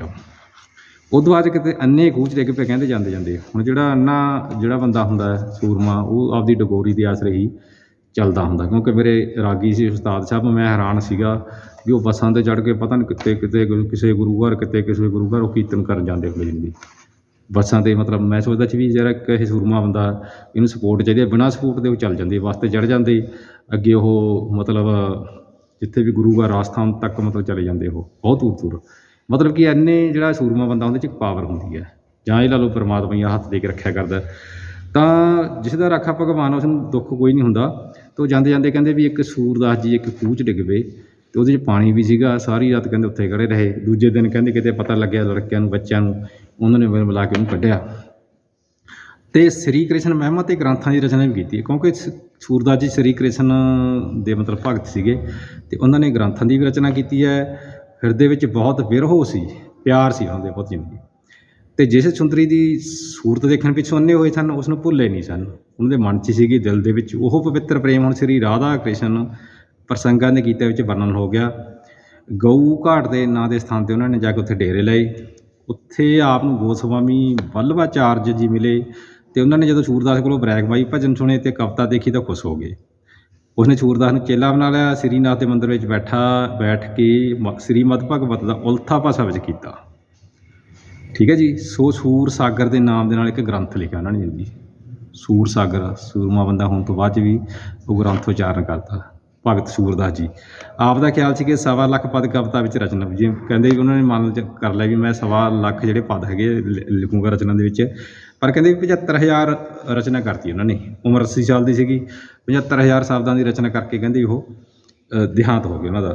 ਉਹ ਤੋਂ ਬਾਅਦ ਕਿਤੇ ਅੰਨੇ ਖੂਹ 'ਚ ਡਿੱਗ ਪਏ, ਕਹਿੰਦੇ ਜਾਂਦੇ ਜਾਂਦੇ ਹੁਣ ਜਿਹੜਾ ਅੰਨਾ ਜਿਹੜਾ ਬੰਦਾ ਹੁੰਦਾ ਸੂਰਮਾ, ਉਹ ਆਪਦੀ ਡਗੋਰੀ ਦੇ ਆਸਰੇ ਹੀ ਚੱਲਦਾ ਹੁੰਦਾ। ਕਿਉਂਕਿ ਮੇਰੇ ਰਾਗੀ ਸੀ, ਉਸਤਾਦ ਸਾਹਿਬ, ਮੈਂ ਹੈਰਾਨ ਸੀਗਾ ਵੀ ਉਹ ਬੱਸਾਂ ਤੇ ਚੜ੍ਹ ਕੇ ਪਤਾ ਨਹੀਂ ਕਿਤੇ ਕਿਤੇ ਗੁਰੂ- ਕਿਸੇ ਗੁਰੂ ਘਰ ਕਿਤੇ ਕਿਸੇ ਗੁਰੂ ਘਰ ਉਹ ਕੀਰਤਨ ਕਰਨ ਜਾਂਦੇ ਹੁੰਦੇ ਜਿੰਦੀ ਬੱਸਾਂ ਤੇ ਮਤਲਬ ਮੈਂ ਸੋਚਦਾ ਸੀ ਵੀ ਜਿਹੜਾ ਕਿਸੇ ਸੂਰਮਾ ਬੰਦਾ, ਇਹਨੂੰ ਸਪੋਰਟ ਚਾਹੀਦੀ ਹੈ। ਬਿਨਾਂ ਸਪੋਰਟ ਦੇ ਉਹ ਚੱਲ ਜਾਂਦੇ, ਬੱਸ ਤੇ ਚੜ੍ਹ ਜਾਂਦੇ, ਅੱਗੇ ਉਹ ਮਤਲਬ ਜਿੱਥੇ ਵੀ ਗੁਰੂ ਘਰ ਰਾਜਸਥਾਨ ਤੱਕ ਮਤਲਬ ਚਲੇ ਜਾਂਦੇ ਉਹ, ਬਹੁਤ ਦੂਰ ਦੂਰ ਮਤਲਬ ਕਿ ਇੰਨੇ ਜਿਹੜਾ ਸੂਰਮਾ ਬੰਦਾ ਉਹਦੇ 'ਚ ਇੱਕ ਪਾਵਰ ਹੁੰਦੀ ਹੈ। ਜਾਂ ਇਹ ਲਾ ਲਓ ਪਰਮਾਤਮਾ ਹੀ ਹੱਥ ਦੇ ਕੇ ਰੱਖਿਆ ਕਰਦਾ ਤਾਂ ਜਿਸ ਦਾ ਰਾਖਾ ਭਗਵਾਨ ਉਸ ਨੂੰ ਦੁੱਖ ਕੋਈ ਨਹੀਂ ਹੁੰਦਾ। ਤੇ ਉਹ ਜਾਂਦੇ ਜਾਂਦੇ ਕਹਿੰਦੇ ਵੀ ਇੱਕ ਸੂਰਦਾਸ ਜੀ ਇੱਕ ਖੂਹ 'ਚ ਡਿੱਗ ਪਏ ਤੇ ਉਹਦੇ 'ਚ ਪਾਣੀ ਵੀ ਸੀਗਾ। ਸਾਰੀ ਰਾਤ ਕਹਿੰਦੇ ਉੱਥੇ ਖੜੇ ਰਹੇ। ਦੂਜੇ ਦਿਨ ਕਹਿੰਦੇ ਕਿਤੇ ਪਤਾ ਲੱਗਿਆ ਲੜਕਿਆਂ ਨੂੰ, ਬੱਚਿਆਂ ਨੂੰ, ਉਹਨਾਂ ਨੇ ਮਿਲ ਮਿਲਾ ਕੇ ਉਹਨੂੰ ਕੱਢਿਆ। ਤੇ ਸ੍ਰੀ ਕ੍ਰਿਸ਼ਨ ਮਹਿਮਾ ਤੇ ਗ੍ਰੰਥਾਂ ਦੀ ਰਚਨਾ ਵੀ ਕੀਤੀ ਕਿਉਂਕਿ ਸ- ਸੂਰਦਾਸ ਜੀ ਸ੍ਰੀ ਕ੍ਰਿਸ਼ਨ ਦੇ ਮਤਲਬ ਭਗਤ ਸੀਗੇ ਤੇ ਉਹਨਾਂ ਨੇ ਗ੍ਰੰਥਾਂ ਦੀ ਵੀ ਰਚਨਾ ਕੀਤੀ ਹੈ। ਹਿਰਦੇ ਵਿੱਚ ਬਹੁਤ ਵਿਰਹੋ ਸੀ, ਪਿਆਰ ਸੀ ਉਹਨਾਂ ਦੇ ਬਹੁਤ ਜ਼ਿੰਦਗੀ ਤੇ ਜਿਸ ਸੁੰਦਰੀ ਦੀ ਸੂਰਤ ਦੇਖਣ ਪਿੱਛੋਂ ਅੰਨੇ ਹੋਏ ਸਨ ਉਸ ਨੂੰ ਭੁੱਲੇ ਨਹੀਂ ਸਨ। ਉਹਨਾਂ ਦੇ ਮਨ 'ਚ ਸੀਗੀ ਦਿਲ ਦੇ ਵਿੱਚ ਉਹ ਪਵਿੱਤਰ ਪ੍ਰੇਮ, ਹੁਣ ਸ੍ਰੀ ਰਾਧਾ ਕ੍ਰਿਸ਼ਨ ਪ੍ਰਸੰਗਾਂ ਦੇ ਗੀਤਾਂ ਵਿੱਚ ਵਰਣਨ ਹੋ ਗਿਆ। ਗਊ ਘਾਟ ਦੇ ਨਾਂ ਦੇ ਸਥਾਨ ਤੇ ਉਹਨਾਂ ਨੇ ਜਾ ਕੇ ਉੱਥੇ ਡੇਰੇ ਲਏ। ਉੱਥੇ ਆਪ ਨੂੰ ਗੋਸਵਾਮੀ ਵੱਲਭਾਚਾਰਜ ਜੀ ਮਿਲੇ ਤੇ ਉਹਨਾਂ ਨੇ ਜਦੋਂ ਸੂਰਦਾਸ ਕੋਲੋਂ ਬਰੈਗਬਾਈ ਭਜਨ ਸੁਣੇ ਤੇ ਕਵਿਤਾ ਦੇਖੀ ਤਾਂ ਖੁਸ਼ ਹੋ ਗਏ। ਉਸਨੇ ਸੂਰਦਾਸ ਨੂੰ ਚੇਲਾ ਬਣਾ ਲਿਆ, ਸ੍ਰੀਨਾਥ ਦੇ ਮੰਦਿਰ ਵਿੱਚ ਬੈਠਾ, ਬੈਠ ਕੇ ਮ- ਸ੍ਰੀਮਦ ਭਗਵਤ ਦਾ ਉਲਥਾ ਭਾਸ਼ਾ ਵਿੱਚ ਕੀਤਾ। ਠੀਕ ਹੈ ਜੀ, ਸੋ ਸੂਰ ਸਾਗਰ ਦੇ ਨਾਮ ਦੇ ਨਾਲ ਇੱਕ ਗ੍ਰੰਥ ਲਿਖਿਆ ਉਹਨਾਂ ਨੇ ਜੀ। ਸੂਰ ਸਾਗਰ, ਸੂਰਮਾ ਬੰਦਾ ਹੋਣ ਤੋਂ ਬਾਅਦ 'ਚ ਵੀ ਉਹ ਗ੍ਰੰਥ ਉਚਾਰਨ ਕਰਦਾ। ਭਗਤ ਸੂਰਦਾਸ ਜੀ। ਆਪ ਦਾ ਖਿਆਲ ਸੀ ਕਿ ਸਵਾ ਲੱਖ ਪਦ ਕਵਿਤਾ ਵਿੱਚ ਰਚਨਾ ਜਿਵੇਂ ਕਹਿੰਦੇ ਵੀ ਉਹਨਾਂ ਨੇ ਮਨ 'ਚ ਕਰ ਲਿਆ ਵੀ ਮੈਂ ਸਵਾ ਲੱਖ ਜਿਹੜੇ ਪਦ ਹੈਗੇ ਲਿ- ਲਿਖੂੰਗਾ ਰਚਨਾ ਦੇ ਵਿੱਚ ਪਰ ਕਹਿੰਦੇ ਵੀ 75000 ਰਚਨਾ ਕਰਤੀ ਉਹਨਾਂ ਨੇ। ਉਮਰ 80 ਸਾਲ ਦੀ ਸੀਗੀ 75000 ਸ਼ਬਦਾਂ ਦੀ ਰਚਨਾ ਕਰਕੇ ਕਹਿੰਦੇ ਉਹ ਅ, ਦੇਹਾਂਤ ਹੋ ਗਿਆ ਉਹਨਾਂ ਦਾ।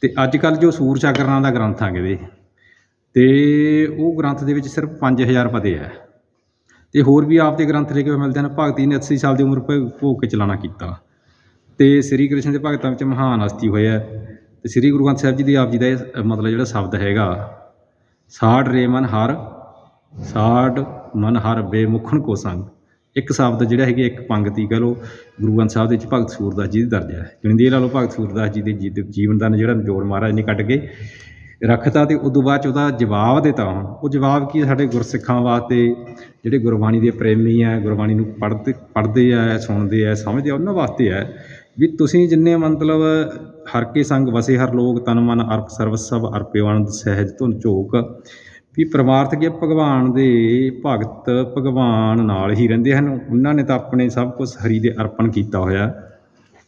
ਤੇ ਅੱਜ ਕੱਲ ਜੋ ਸੂਰ ਸਾਗਰ ਨਾਂ ਦਾ ਗ੍ਰੰਥ ਆ ਗਏ ਤੇ ਉਹ ਗ੍ਰੰਥ ਦੇ ਵਿੱਚ ਸਿਰਫ 5000 ਪਦੇ ਹੈ ਤੇ ਹੋਰ ਵੀ ਆਪ ਦੇ ਗ੍ਰੰਥ ਲਿਖੇ ਹੋਏ ਮਿਲਦੇ ਹਨ। ਭਗਤੀ ਨੇ 80 ਸਾਲ ਦੀ ਉਮਰ ਭੋਗ ਕੇ ਚਲਾਣਾ ਕੀਤਾ। ਅਤੇ ਸ੍ਰੀ ਕ੍ਰਿਸ਼ਨ ਦੇ ਭਗਤਾਂ ਵਿੱਚ ਮਹਾਨ ਹਸਤੀ ਹੋਇਆ ਅਤੇ ਸ੍ਰੀ ਗੁਰੂ ਗ੍ਰੰਥ ਸਾਹਿਬ ਜੀ ਦੀ ਆਪ ਜੀ ਦਾ ਇਹ ਮਤਲਬ ਜਿਹੜਾ ਸ਼ਬਦ ਹੈਗਾ, ਸਾੜ ਰੇ ਮਨ ਹਰ, ਸਾੜ ਮਨ ਹਰ ਬੇਮੁਖਨ ਕੋ ਸੰਗ। ਇੱਕ ਸ਼ਬਦ ਜਿਹੜਾ ਹੈਗੇ, ਇੱਕ ਪੰਗਤੀ ਕਹ ਲਓ, ਗੁਰੂ ਗ੍ਰੰਥ ਸਾਹਿਬ ਦੇ ਵਿੱਚ ਭਗਤ ਸੂਰਦਾਸ ਜੀ ਦੀ ਦਰਜ ਹੈ। ਜਿਵੇਂ ਦੀ ਲਾ ਲਓ, ਭਗਤ ਸੂਰਦਾਸ ਜੀ ਦੇ ਜੀ- ਜੀਵਨ ਦਾ ਜਿਹੜਾ ਨਿਚੋੜ ਮਹਾਰਾਜ ਨੇ ਕੱਢ ਕੇ ਰੱਖਤਾ ਤੇ ਉਦੋਂ ਬਾਅਦ ਚ ਉਹਦਾ ਜਵਾਬ ਦਿੱਤਾ ਹੁਣ। ਉਹ ਜਵਾਬ ਕੀ ਸਾਡੇ ਗੁਰਸਿੱਖਾਂ ਵਾਸਤੇ ਜਿਹੜੇ ਗੁਰਬਾਣੀ ਦੇ ਪ੍ਰੇਮੀ ਆ ਗੁਰਬਾਣੀ ਨੂੰ ਪੜ੍ਹਦੇ ਪੜ੍ਹਦੇ ਆ ਸੁਣਦੇ ਆ ਸਮਝਦੇ ਆ ਉਹਨਾਂ ਵਾਸਤੇ ਹੈ। ਵੀ ਤੁਸੀਂ ਜਿੰਨੇ ਮਤਲਬ ਹਰ ਕੇ ਸੰਗ ਵਸੇ ਹਰ ਲੋਕ ਤਨ ਮਨ ਅਰਪ ਸਰਵ ਸਭ ਅਰਪਿਓ ਸਹਿਜ ਧੁਨ ਝੋਕ। ਵੀ ਪਰਮਾਰਥ ਕੇ ਭਗਵਾਨ ਦੇ ਭਗਤ ਭਗਵਾਨ ਨਾਲ ਹੀ ਰਹਿੰਦੇ ਹਨ। ਉਹਨਾਂ ਨੇ ਤਾਂ ਆਪਣੇ ਸਭ ਕੁਝ ਹਰੀ ਦੇ ਅਰਪਣ ਕੀਤਾ ਹੋਇਆ।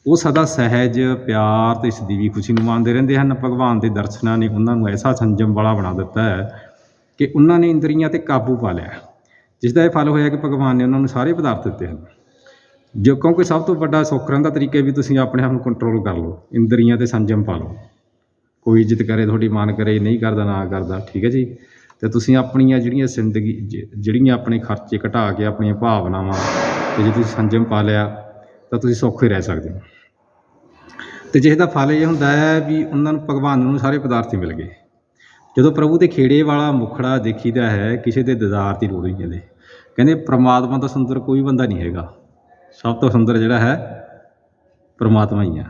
ਉਹ ਸਦਾ ਸਹਿਜ, ਪਿਆਰ ਤੇ ਇਸ ਦੀ ਖੁਸ਼ੀ ਨੂੰ ਮਾਣਦੇ ਰਹਿੰਦੇ ਹਨ। ਭਗਵਾਨ ਦੇ ਦਰਸ਼ਨਾਂ ਨੇ ਉਹਨਾਂ ਨੂੰ ਐਸਾ ਸੰਜਮ ਵਾਲਾ ਬਣਾ ਦਿੱਤਾ ਹੈ ਕਿ ਉਹਨਾਂ ਨੇ ਇੰਦਰੀਆਂ ਤੇ ਕਾਬੂ ਪਾ ਲਿਆ। ਜਿਸ ਦਾ ਇਹ ਫਲ ਹੋਇਆ ਕਿ ਭਗਵਾਨ ਨੇ ਉਹਨਾਂ ਨੂੰ ਸਾਰੇ ਪਦਾਰਥ ਦਿੱਤੇ ਹਨ। ਜੋ ਕਿਉਂਕਿ ਸਭ ਤੋਂ ਵੱਡਾ ਸੁੱਖ ਰਹਿਣ ਦਾ ਤਰੀਕਾ ਵੀ ਤੁਸੀਂ ਆਪਣੇ ਆਪ ਨੂੰ ਕੰਟਰੋਲ ਕਰ ਲਓ, ਇੰਦਰੀਆਂ ਤੇ ਸੰਜਮ ਪਾ ਲਓ। ਕੋਈ ਇੱਜ਼ਤ ਕਰੇ, ਤੁਹਾਡੀ ਮਾਨ ਕਰੇ ਨਹੀਂ ਕਰਦਾ, ਨਾ ਕਰਦਾ, ਠੀਕ ਹੈ ਜੀ? ਤੇ ਤੁਸੀਂ ਆਪਣੀਆਂ ਜਿਹੜੀਆਂ ਜ਼ਿੰਦਗੀ, ਜ- ਜਿਹੜੀਆਂ ਆਪਣੇ ਖਰਚੇ ਘਟਾ ਕੇ ਆਪਣੀਆਂ ਭਾਵਨਾਵਾਂ ਤੇ ਜੇ ਤੁਸੀਂ ਸੰਜਮ ਪਾ ਲਿਆ, ਤਾਂ ਤੁਸੀਂ ਸੌਖੇ ਰਹਿ ਸਕਦੇ ਹੋ। ਤੇ ਜਿਸ ਦਾ ਫਲ ਇਹ ਹੁੰਦਾ ਹੈ ਵੀ ਉਹਨਾਂ ਨੂੰ ਭਗਵਾਨ ਨੂੰ ਸਾਰੇ ਪਦਾਰਥ ਹੀ ਮਿਲ ਗਏ। ਜਦੋਂ ਪ੍ਰਭੂ ਦੇ ਖੇੜੇ ਵਾਲਾ ਮੁਖੜਾ ਦੇਖੀਦਾ ਹੈ, ਕਿਸੇ ਦੇ ਦੀਦਾਰ ਦੀ ਲੋੜ ਨਹੀਂ ਕਹਿੰਦੇ ਕਹਿੰਦੇ ਪ੍ਰਮਾਤਮਾ ਤੋਂ ਸੁੰਦਰ ਕੋਈ ਬੰਦਾ ਨਹੀਂ ਹੈਗਾ। ਸਭ ਤੋਂ ਸੁੰਦਰ ਜਿਹੜਾ ਹੈ, ਪਰਮਾਤਮਾ ਹੀ ਆ।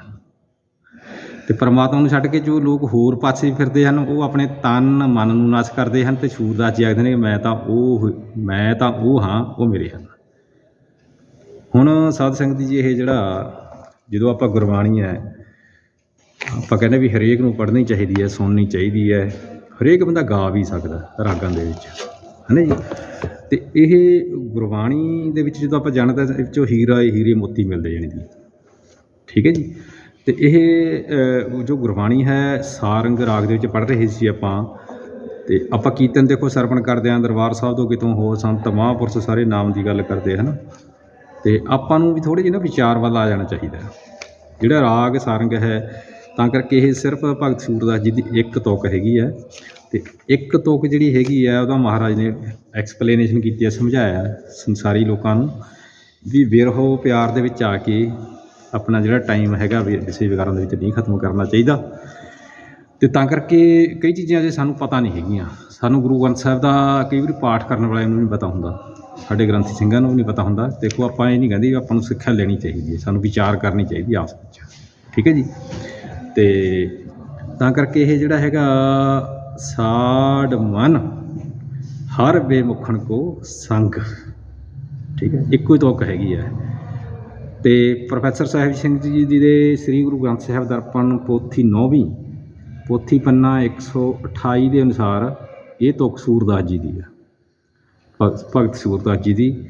ਤੇ ਪਰਮਾਤਮਾ ਨੂੰ ਛੱਡ ਕੇ ਜੋ ਲੋਕ ਹੋਰ ਪਾਸੇ ਫਿਰਦੇ ਹਨ, ਉਹ ਆਪਣੇ ਤਨ, ਮਨ ਨੂੰ ਨਾਸ਼ ਕਰਦੇ ਹਨ ਤੇ ਸੂਰਦਾਸ ਜੀ ਆਖਦੇ ਨੇ ਮੈਂ ਤਾਂ ਉਹ, ਮੈਂ ਤਾਂ ਉਹ ਹਾਂ, ਉਹ ਮੇਰੇ ਹਨ। ਹੁਣ ਸਾਧ ਸੰਗਤ ਜੀ ਇਹ ਜਿਹੜਾ ਜਦੋਂ ਆਪਾਂ ਗੁਰਬਾਣੀ ਹੈ, ਆਪਾਂ ਕਹਿੰਦੇ ਵੀ ਹਰੇਕ ਨੂੰ ਪੜ੍ਹਨੀ ਚਾਹੀਦੀ ਹੈ, ਸੁਣਨੀ ਚਾਹੀਦੀ ਹੈ, ਹਰੇਕ ਬੰਦਾ ਗਾ ਵੀ ਸਕਦਾ ਰਾਗਾਂ ਦੇ ਵਿੱਚ। ਹੈ ਨਾ ਜੀ? ਅਤੇ ਇਹ ਗੁਰਬਾਣੀ ਦੇ ਵਿੱਚ ਜਦੋਂ ਆਪਾਂ ਜਾਣਦੇ ਹਾਂ ਵਿੱਚੋਂ ਹੀਰਾ ਹੀ ਹੀਰੇ ਮੋਤੀ ਮਿਲਦੇ ਜਾਣੀ ਦੀ ਠੀਕ ਹੈ ਜੀ? ਅਤੇ ਇਹ ਜੋ ਗੁਰਬਾਣੀ ਹੈ, ਸਾਰੰਗ ਰਾਗ ਦੇ ਵਿੱਚ ਪੜ੍ਹ ਰਹੇ ਸੀ ਆਪਾਂ। ਅਤੇ ਆਪਾਂ ਕੀਰਤਨ ਦੇਖੋ, ਸਰਵਣ ਕਰਦੇ ਆਂ ਦਰਬਾਰ ਸਾਹਿਬ ਤੋਂ ਕਿਤੋਂ ਹੋਰ ਸੰਤ ਮਹਾਂਪੁਰਸ਼ ਸਾਰੇ ਨਾਮ ਦੀ ਗੱਲ ਕਰਦੇ ਹਨ? ਅਤੇ ਆਪਾਂ ਨੂੰ ਵੀ ਥੋੜ੍ਹੇ ਜਿਹੇ ਨਾ ਵਿਚਾਰ ਵੱਲ ਆ ਜਾਣਾ ਚਾਹੀਦਾ ਜਿਹੜਾ ਰਾਗ ਸਾਰੰਗ ਹੈ, ਤਾਂ ਕਰਕੇ ਇਹ ਸਿਰਫ ਭਗਤ ਸੂਰਦਾਸ ਜੀ ਦੀ ਇੱਕ ਤੁਕ ਹੈਗੀ ਹੈ। ਤੇ ਇੱਕ ਤੁਕ ਜਿਹੜੀ ਹੈਗੀ ਹੈ ਉਹਦਾ ਮਹਾਰਾਜ ਨੇ ਐਕਸਪਲੇਨੇਸ਼ਨ ਕੀਤੀ ਹੈ ਸਮਝਾਇਆ ਸੰਸਾਰੀ ਲੋਕਾਂ ਨੂੰ ਵੀ ਵਿਰਹੋ ਪਿਆਰ ਦੇ ਵਿੱਚ ਆ ਕੇ ਆਪਣਾ ਜਿਹੜਾ ਟਾਈਮ ਹੈਗਾ ਵੀ ਕਿਸੇ ਵਿਕਾਰਾਂ ਦੇ ਵਿੱਚ ਨਹੀਂ ਖਤਮ ਕਰਨਾ ਚਾਹੀਦਾ। ਤੇ ਤਾਂ ਕਰਕੇ ਕਈ ਚੀਜ਼ਾਂ ਜੇ ਸਾਨੂੰ ਪਤਾ ਨਹੀਂ ਹੈਗੀਆਂ। ਸਾਨੂੰ ਗੁਰੂ ਗ੍ਰੰਥ ਸਾਹਿਬ ਦਾ ਕਈ ਵਾਰੀ ਪਾਠ ਕਰਨ ਵਾਲਿਆਂ ਨੂੰ ਨਹੀਂ ਪਤਾ ਹੁੰਦਾ। ਸਾਡੇ ਗ੍ਰੰਥੀ ਸਿੰਘਾਂ ਨੂੰ ਵੀ ਨਹੀਂ ਪਤਾ ਹੁੰਦਾ। ਦੇਖੋ, ਆਪਾਂ ਇਹ ਨਹੀਂ ਕਹਿੰਦੇ ਵੀ ਆਪਾਂ ਨੂੰ ਸਿੱਖਿਆ ਲੈਣੀ ਚਾਹੀਦੀ ਹੈ। ਸਾਨੂੰ ਵਿਚਾਰ ਕਰਨੀ ਚਾਹੀਦੀ ਆਪਸ ਵਿੱਚ। ਠੀਕ ਹੈ ਜੀ? ਤੇ ਤਾਂ ਕਰਕੇ ਇਹ ਜਿਹੜਾ ਹੈਗਾ ਸਾਡ ਮਨ, ਹਰ ਬੇਮੁਖਣ ਕੋ ਸੰਗ। ਠੀਕ ਹੈ, ਇੱਕੋ ਹੀ ਤੁਕ ਹੈਗੀ ਹੈ। ਤੇ ਪ੍ਰੋਫੈਸਰ ਸਾਹਿਬ ਸਿੰਘ ਜੀ ਦੀ ਦੇ ਸ੍ਰੀ ਗੁਰੂ ਗ੍ਰੰਥ ਸਾਹਿਬ ਦਰਪਣ ਪੋਥੀ 9ਵੀਂ ਪੋਥੀ ਪੰਨਾ 128 ਦੇ ਅਨੁਸਾਰ ਇਹ ਤੁਕ ਸੂਰਦਾਸ ਜੀ ਦੀ ਹੈ। ਭਗਤ ਭਗਤ ਸੂਰਦਾਸ ਜੀ ਦੀ।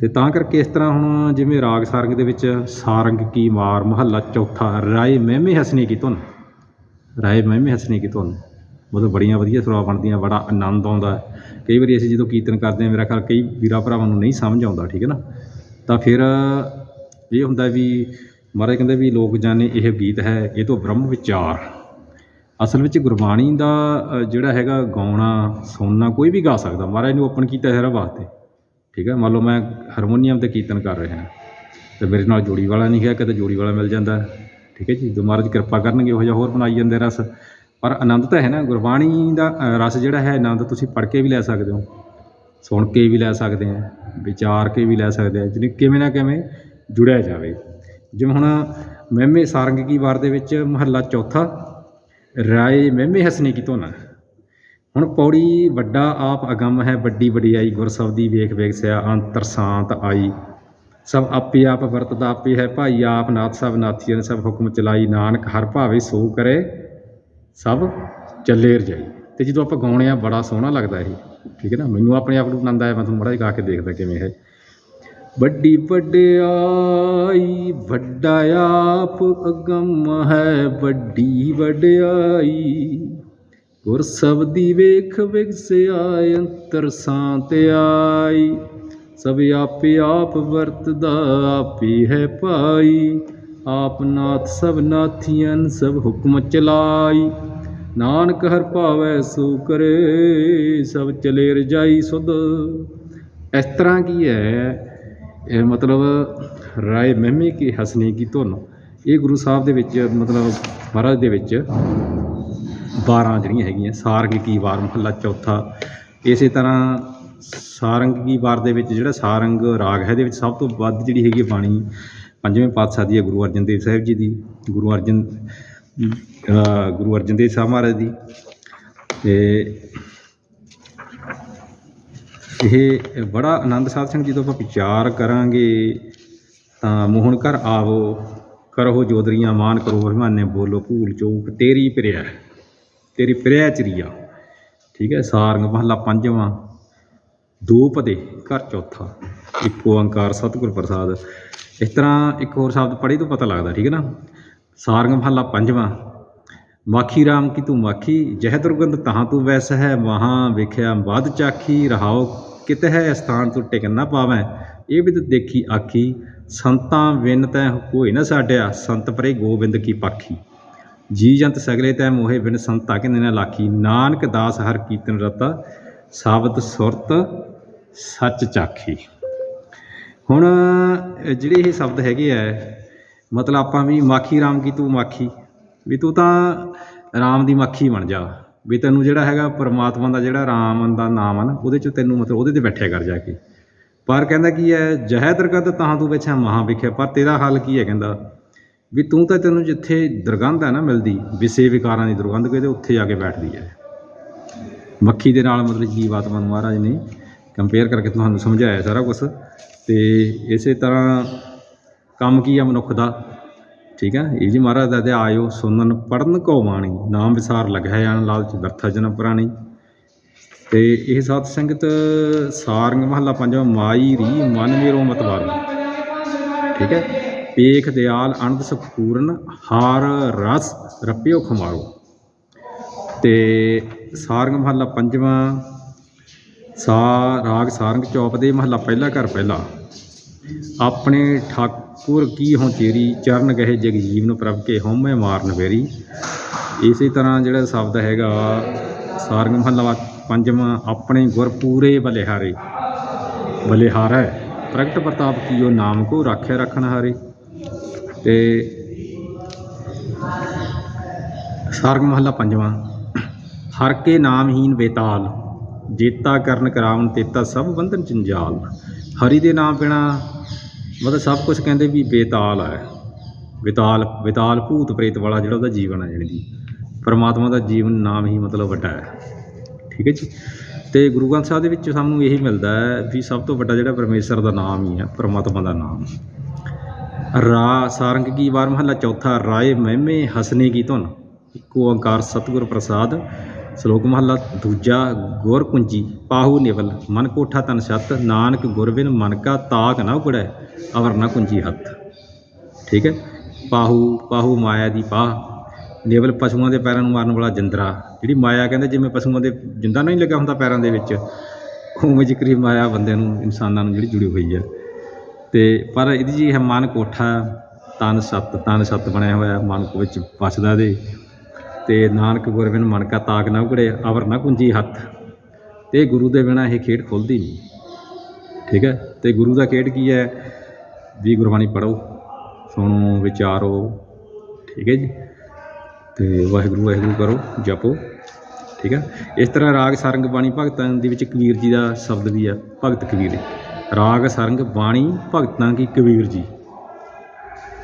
ਤੇ ਤਾਂ ਕਰਕੇ ਇਸ ਤਰ੍ਹਾਂ ਹੁਣ ਜਿਵੇਂ ਰਾਗ ਸਾਰੰਗ ਦੇ ਵਿੱਚ ਸਾਰੰਗ ਕੀ ਮਾਰ ਮਹੱਲਾ ਚੌਥਾ, ਰਾਏ ਮਹਿਮੇ ਹਸਨੇ ਕੀ ਧੁਨ। ਰਾਏ ਮਹਿਮੇ ਹਸਨੇ ਕੀ ਧੁਨ। ਮਤਲਬ ਬੜੀਆਂ ਵਧੀਆ ਸੁਰਾਂ ਬਣਦੀਆਂ, ਬੜਾ ਆਨੰਦ ਆਉਂਦਾ ਕਈ ਵਾਰੀ ਅਸੀਂ ਜਦੋਂ ਕੀਰਤਨ ਕਰਦੇ ਹਾਂ, ਮੇਰਾ ਖਿਆਲ ਕਈ ਵੀਰਾਂ ਭਰਾਵਾਂ ਨੂੰ ਨਹੀਂ ਸਮਝ ਆਉਂਦਾ, ਠੀਕ ਹੈ ਨਾ? ਤਾਂ ਫਿਰ ਇਹ ਹੁੰਦਾ ਵੀ ਮਹਾਰਾਜ ਕਹਿੰਦੇ ਵੀ ਲੋਕ ਜਾਣੇ ਇਹ ਗੀਤ ਹੈ, ਇਹ ਤੋਂ ਬ੍ਰਹਮ ਵਿਚਾਰ। ਅਸਲ ਵਿੱਚ ਗੁਰਬਾਣੀ ਦਾ ਜਿਹੜਾ ਹੈਗਾ ਗਾਉਣਾ, ਸੁਣਨਾ ਕੋਈ ਵੀ ਗਾ ਸਕਦਾ, ਮਹਾਰਾਜ ਨੂੰ ਓਪਨ ਕੀਤਾ ਹੈ ਹਰ ਵਾਸਤੇ, ਠੀਕ ਹੈ? ਮੰਨ ਲਓ ਮੈਂ ਹਾਰਮੋਨੀਅਮ ਤੇ ਕੀਰਤਨ ਕਰ ਰਿਹਾ ਤੇ ਮੇਰੇ ਨਾਲ ਜੋੜੀ ਵਾਲਾ ਨਹੀਂ ਹੈ ਕਿਤੇ ਜੋੜੀ ਵਾਲਾ ਮਿਲ ਜਾਂਦਾ, ਠੀਕ ਹੈ ਜੀ? ਜੋ ਮਹਾਰਾਜ ਕਿਰਪਾ ਕਰਨਗੇ, ਉਹ ਜਿਹਾ ਹੋਰ ਬਣਾਈ ਜਾਂਦੇ ਰਸ। ਪਰ ਆਨੰਦ ਤਾਂ ਹੈ ਨਾ, ਗੁਰਬਾਣੀ ਦਾ ਰਸ ਜਿਹੜਾ ਹੈ, ਆਨੰਦ ਤੁਸੀਂ ਪੜ੍ਹ ਕੇ ਵੀ ਲੈ ਸਕਦੇ ਹੋ, ਸੁਣ ਕੇ ਵੀ ਲੈ ਸਕਦੇ ਆ ਵਿਚਾਰ ਕੇ ਵੀ ਲੈ ਸਕਦੇ ਆ ਜਿਹਨੇ ਕਿਵੇਂ ਨਾ ਕਿਵੇਂ ਜੁੜਿਆ ਜਾਵੇ। ਜਿਵੇਂ ਹੁਣ ਮਹਿਮੇ ਸਾਰੰਗ ਕੀ ਵਾਰ ਦੇ ਵਿੱਚ ਮਹੱਲਾ ਚੌਥਾ, ਰਾਏ ਮਹਿਮੇ ਹਸਨੇ ਕੀ ਧੋਨਾ। ਹੁਣ ਪੌੜੀ ਵੱਡਾ ਆਪ ਅਗੰਮ ਹੈ, ਵੱਡੀ ਵਡਿਆਈ, ਗੁਰ ਸਬਦੀ ਵੇਖ ਵੇਖ ਸਿਆ ਅੰਤਰ ਸ਼ਾਂਤ ਆਈ। ਸਭ ਆਪੇ ਆਪ ਵਰਤਦਾ ਆਪੇ ਹੈ ਭਾਈ, ਆਪ ਨਾਥ ਸਭ ਨਾਥੀਆਂ ਨੇ ਸਭ ਹੁਕਮ ਚਲਾਈ, ਨਾਨਕ ਹਰ ਭਾਵੇ ਸੋ ਕਰੇ। ਸਭ ਚੱਲੇ ਰਜਾਈ ਤੇ ਜਦੋਂ ਆਪਾਂ ਗਾਉਣੇ ਆ, ਬੜਾ ਸੋਹਣਾ ਲੱਗਦਾ ਇਹ, ਠੀਕ ਹੈ ਨਾ? ਮੈਨੂੰ ਆਪਣੇ ਆਪ ਨੂੰ ਆਨੰਦ ਆਇਆ, ਮੈਂ ਤੁਹਾਨੂੰ ਬੜਾ ਗਾ ਕੇ ਦੇਖਦਾ ਕਿਵੇਂ ਹੈ। ਵੱਡੀ ਵਡਿਆਈ ਵੱਡਾ ਆਪ ਅਗੰਮ ਹੈ, ਵੱਡੀ ਵਡਿਆਈ। ਗੁਰ ਸਬਦੀ ਵੇਖ ਵਿਗਸਿਆ ਅੰਤਰ ਸਾਂਤ ਆਈ। ਸਭ ਆਪੇ ਆਪ ਵਰਤਦਾ, ਆਪੇ ਹੈ ਭਾਈ ਆਪ ਨਾਥ ਸਭ ਨਾਥੀਆਂ ਸਭ ਹੁਕਮ ਚਲਾਈ। ਨਾਨਕ ਹਰ ਭਾਵੈ ਸੋ ਕਰੇ, ਸਭ ਚਲੇ ਰਜਾਈ ਸੁਧ। ਇਸ ਤਰ੍ਹਾਂ ਕੀ ਹੈ? ਇਹ ਮਤਲਬ ਰਾਏ ਮਹਿਮੇ ਕੀ ਹਸਨੇ ਕੀ ਧੁਨ। ਇਹ ਗੁਰੂ ਸਾਹਿਬ ਦੇ ਵਿੱਚ, ਮਤਲਬ ਮਹਾਰਾਜ ਦੇ ਵਿੱਚ 12 ਜਿਹੜੀਆਂ ਹੈਗੀਆਂ, ਸਾਰੰਗ ਕੀ ਵਾਰ, ਮਹੱਲਾ ਚੌਥਾ। ਇਸੇ ਤਰ੍ਹਾਂ ਸਾਰੰਗ ਕੀ ਵਾਰ ਦੇ ਵਿੱਚ ਜਿਹੜਾ ਸਾਰੰਗ ਰਾਗ ਹੈ, ਇਹਦੇ ਵਿੱਚ ਸਭ ਤੋਂ ਵੱਧ ਜਿਹੜੀ ਹੈਗੀ ਬਾਣੀ। ਪੰਜਵੇਂ ਪਾਤਸ਼ਾਹ ਦੀ ਹੈ ਗੁਰੂ ਅਰਜਨ ਦੇਵ ਸਾਹਿਬ ਜੀ ਦੀ, ਗੁਰੂ ਅਰਜਨ ਗੁਰੂ ਅਰਜਨ ਦੇਵ ਸਾਹਿਬ ਮਹਾਰਾਜ ਦੀ ਤੇ ਇਹ ਬੜਾ ਆਨੰਦ ਸਾਧ ਸਿੰਘ ਜਦੋਂ ਆਪਾਂ ਵਿਚਾਰ ਕਰਾਂਗੇ ਤਾਂ ਮੋਹਨ ਕਰ ਆਵੋ, ਕਰੋ ਜੋਦਰੀਆਂ, ਮਾਨ ਕਰੋ ਅਭਿਮਾਨੇ, ਬੋਲੋ ਭੂਲ ਚੋਕ, ਤੇਰੀ ਪ੍ਰਿਆ ਤੇਰੀ ਪ੍ਰਿਆ ਚਰੀਆ, ਠੀਕ ਹੈ, ਸਾਰੰਗ ਮਹੱਲਾ ਪੰਜਵਾਂ, ਦੋ ਪਦੇ, ਘਰ ਚੌਥਾ, ਇੱਕ ਓੰਕਾਰ ਸਤਿਗੁਰ ਪ੍ਰਸਾਦ। ਇਸ ਤਰ੍ਹਾਂ ਇੱਕ ਹੋਰ ਸ਼ਬਦ ਪੜ੍ਹੀ ਤੋਂ ਪਤਾ ਲੱਗਦਾ, ਠੀਕ ਹੈ ਨਾ? ਸਾਰੰਗ ਮਹੱਲਾ ਪੰਜਵਾਂ, ਮਾਖੀ ਰਾਮ ਕੀ ਤੂੰ ਮਾਖੀ? ਜਹ ਦੁਰਗੰਧ ਤਹਾਂ ਤੂੰ ਵੈਸ ਹੈ ਵਹਾਂ ਵੇਖਿਆ ਬਾਦ ਚਾਖੀ ਰਹਾਓ ਕਿਤ ਹੈ ਸਥਾਨ ਤੂੰ ਟਿਕ ਨਾ ਪਾਵੈ। ਇਹ ਵੀ ਤੂੰ ਦੇਖੀ ਆਖੀ, ਸੰਤਾਂ ਵਿਨ ਤੈ ਕੋਈ ਨਾ ਸਾਡਿਆ, ਸੰਤ ਪਰੇ ਗੋਬਿੰਦ ਕੀ ਪਾਖੀ। ਜੀ ਜੰਤ ਸਗਲੇ ਤੈ ਮੋਹੇ ਬਿਨ ਸੰਤਾ ਕਿਨੇ ਨਾ ਲਾਖੀ। ਨਾਨਕ ਦਾਸ ਹਰ ਕੀਰਤਨ ਰਤਾ, ਸਾਬਤ ਸੁਰਤ ਸੱਚ ਚਾਖੀ। ਹੁਣ ਜਿਹੜੇ ਇਹ ਸ਼ਬਦ ਹੈਗੇ ਆ, ਮਤਲਬ ਆਪਾਂ ਵੀ ਮਾਖੀ ਰਾਮ ਕੀ ਤੂੰ ਮਾਖੀ, ਵੀ ਤੂੰ ਤਾਂ ਰਾਮ ਦੀ ਮੱਖੀ ਬਣ ਜਾ, ਵੀ ਤੈਨੂੰ ਜਿਹੜਾ ਹੈਗਾ ਪਰਮਾਤਮਾ ਦਾ ਜਿਹੜਾ ਰਾਮ ਦਾ ਨਾਮ ਆ ਨਾ, ਉਹਦੇ ਚ ਤੈਨੂੰ ਮਤਲਬ ਉਹਦੇ ਤੇ ਬੈਠਿਆ ਕਰ ਜਾ ਕੇ। ਪਰ ਕਹਿੰਦਾ ਕੀ ਹੈ, ਜਹੈ ਦਰਗਤ ਤਾਂ ਤੂੰ ਵਿਛਾ ਮਹਾ ਵਿਖਿਆ ਪਰ ਤੇਰਾ ਹਾਲ ਕੀ ਹੈ ਕਹਿੰਦਾ, ਵੀ ਤੂੰ ਤਾਂ ਤੈਨੂੰ ਜਿੱਥੇ ਦੁਰਗੰਧ ਹੈ ਨਾ ਮਿਲਦੀ, ਵਿਸੇ ਵਿਕਾਰਾਂ ਦੀ ਦੁਰਗੰਧ ਕਹਿੰਦੇ ਉੱਥੇ ਜਾ ਕੇ ਬੈਠਦੀ ਹੈ। ਮੱਖੀ ਦੇ ਨਾਲ ਮਤਲਬ ਜੀਵਾਤਮਾ ਨੂੰ ਮਹਾਰਾਜ ਨੇ ਕੰਪੇਅਰ ਕਰਕੇ ਤੁਹਾਨੂੰ ਸਮਝਾਇਆ ਸਾਰਾ ਕੁਝ ਅਤੇ ਇਸੇ ਤਰ੍ਹਾਂ ਕੰਮ ਕੀ ਆ ਮਨੁੱਖ ਦਾ? ਠੀਕ ਹੈ ਇਹ ਜੀ ਮਹਾਰਾਜ ਦਾ ਤੇ ਆਇਓ ਸੁਨਨ ਪੜਨ ਕੋ ਬਾਣੀ, ਨਾਮ ਵਿਸਾਰ ਲਗਿਆ ਜਾਣ ਲਾਲਚ, ਵਰਥਾ ਜਨਮ ਪ੍ਰਾਣੀ। ਤੇ ਇਹ ਸਾਧ ਸੰਗਤ ਸਾਰੰਗ ਮਹੱਲਾ ਪੰਜਵਾਂ, ਮਾਈ ਰੀ ਮਨ ਮੇਰੋ ਮਤਵਾਰੂ ਠੀਕ ਹੈ? ਪੇਖ ਦਿਆਲ ਅਨੰਦ ਸੁਖ ਹਾਰ ਰਸ ਰਪਿਓ ਖਮਾਰੋ। ਤੇ ਸਾਰੰਗ ਮਹੱਲਾ ਪੰਜਵਾਂ, ਸਾ ਰਾਗ ਸਾਰੰਗ ਚੌਪ ਦੇ ਮਹੱਲਾ, ਪਹਿਲਾ ਘਰ ਪਹਿਲਾ। ਆਪਣੇ ਠਾਕੁਰ ਕੀ ਹੋਂ ਚੇਰੀ ਚਰਨ ਗਹਿ ਜਗ ਜੀਵਨ ਪ੍ਰਭ ਕੇ ਹਉਮੈ ਮਾਰਨ ਵੇਰੀ ਇਸੇ ਤਰ੍ਹਾਂ ਜਿਹੜਾ ਸ਼ਬਦ ਹੈਗਾ, ਸਾਰੰਗ ਮਹੱਲਾ ਪੰਜਵਾਂ, ਆਪਣੇ ਗੁਰ ਪੂਰੇ ਬਲਿਹਾਰੇ। ਬਲਿਹਾਰੈ, ਪ੍ਰਗਟ ਪ੍ਰਤਾਪ ਕੀਓ ਨਾਮ ਕੋ ਰਾਖਿਆ ਰੱਖਣ ਹਾਰੇ। ਤੇ ਸਾਰਗ ਮਹੱਲਾ ਪੰਜਵਾਂ, ਹਰ ਕੇ ਨਾਮਹੀਨ ਬੇਤਾਲ, ਜੇਤਾ ਕਰਨ ਕਰਾਵਨ ਤੇਤਾ ਸਭ ਬੰਧਨ ਚੰਜਾਲ। ਹਰੀ ਦੇ ਨਾਮ ਬਿਨਾ ਮਤਲਬ ਸਭ ਕੁਝ ਕਹਿੰਦੇ ਵੀ ਬੇਤਾਲ ਹੈ ਬੇਤਾਲ ਬੇਤਾਲ ਭੂਤ ਪ੍ਰੇਤ ਵਾਲਾ ਜਿਹੜਾ ਉਹਦਾ ਜੀਵਨ ਹੈ ਜਿਹੜੀ ਦੀ ਪਰਮਾਤਮਾ ਦਾ ਜੀਵਨ ਨਾਮ ਹੀ ਮਤਲਬ ਵੱਡਾ ਹੈ। ਠੀਕ ਹੈ ਜੀ? ਤੇ ਗੁਰੂ ਗ੍ਰੰਥ ਸਾਹਿਬ ਦੇ ਵਿੱਚ ਸਾਨੂੰ ਇਹੀ ਮਿਲਦਾ ਹੈ ਵੀ ਸਭ ਤੋਂ ਵੱਡਾ ਜਿਹੜਾ ਪਰਮੇਸ਼ਰ ਦਾ ਨਾਮ ਹੀ ਹੈ, ਪਰਮਾਤਮਾ ਦਾ ਨਾਮ। ਰਾ, ਸਾਰੰਗ ਕੀ ਵਾਰ ਮਹੱਲਾ ਚੌਥਾ, ਰਾਏ ਮਹਿਮੇ ਹਸਨੇ ਕੀ ਧੁਨ। ਇੱਕ ਓੰਕਾਰ ਸਤਿਗੁਰ ਪ੍ਰਸਾਦ। ਸ਼ਲੋਕ ਮਹੱਲਾ ਦੂਜਾ, ਗੁਰ ਕੁੰਜੀ, ਪਾਹੂ ਨਿਵਲ। ਮਨ ਕੋਠਾ ਤਨ ਸਤ, ਨਾਨਕ ਗੁਰ ਬਿਨ ਮਨ ਕਾ ਤਾਕ ਨਾ ਉਗੜੈ। ਅਵਰ ਨਾ ਕੁੰਜੀ ਹੱਥ। ਠੀਕ ਹੈ? ਪਾਹੂ ਪਾਹੂ ਮਾਇਆ ਦੀ ਪਾਹ। ਨਿਵਲ ਪਸ਼ੂਆਂ ਦੇ ਪੈਰਾਂ ਨੂੰ ਮਾਰਨ ਵਾਲਾ ਜਿੰਦਰਾ। ਜਿਹੜੀ ਮਾਇਆ ਕਹਿੰਦੇ, ਜਿਵੇਂ ਪਸ਼ੂਆਂ ਦੇ ਜਿੰਦਾ ਨਹੀਂ ਲੱਗਾ ਹੁੰਦਾ ਪੈਰਾਂ ਦੇ ਵਿੱਚ, ਉਵੇਂ ਜਿਕਰੀ ਮਾਇਆ ਬੰਦਿਆਂ ਨੂੰ, ਇਨਸਾਨਾਂ ਨੂੰ ਜਿਹੜੀ ਜੁੜੀ ਹੋਈ ਹੈ। ਤੇ ਪਰ ਇਹਦੀ ਜੀ ਹੈ ਮਨ ਕੋਠਾ, ਤਨ ਸੱਤ ਤਨ ਸੱਤ ਬਣਿਆ ਹੋਇਆ ਮਨ ਵਿੱਚ ਵਸਦਾ ਦੇ। ਤੇ ਨਾਨਕ ਗੁਰਬਿਨ ਮਨ ਕਾ ਤਾਕ ਨਾ ਉਗੜੇ ਅਵਰ ਨਾ ਕੁੰਜੀ ਹੱਥ। ਤੇ ਗੁਰੂ ਦੇ ਬਿਨਾ ਇਹ ਖੇਡ ਖੁੱਲਦੀ ਨਹੀਂ। ਠੀਕ ਹੈ? ਤੇ ਗੁਰੂ ਦਾ ਖੇਡ ਕੀ ਹੈ? ਵੀ ਗੁਰਬਾਣੀ ਪੜੋ ਸੁਣੋ, ਵਿਚਾਰੋ, ਠੀਕ ਹੈ ਜੀ? ਤੇ ਵਾਹਿਗੁਰੂ ਵਾਹਿਗੁਰੂ ਕਰੋ, ਜਪੋ, ਠੀਕ ਹੈ? ਇਸ ਤਰ੍ਹਾਂ ਰਾਗ ਸਰੰਗ ਬਾਣੀ ਭਗਤਾਂ ਦੇ ਵਿੱਚ ਕਬੀਰ ਜੀ ਦਾ ਸ਼ਬਦ ਵੀ ਹੈ ਭਗਤ ਕਬੀਰ। ਰਾਗ ਸਰੰਗ ਬਾਣੀ ਭਗਤਾਂ ਕੀ ਕਬੀਰ ਜੀ।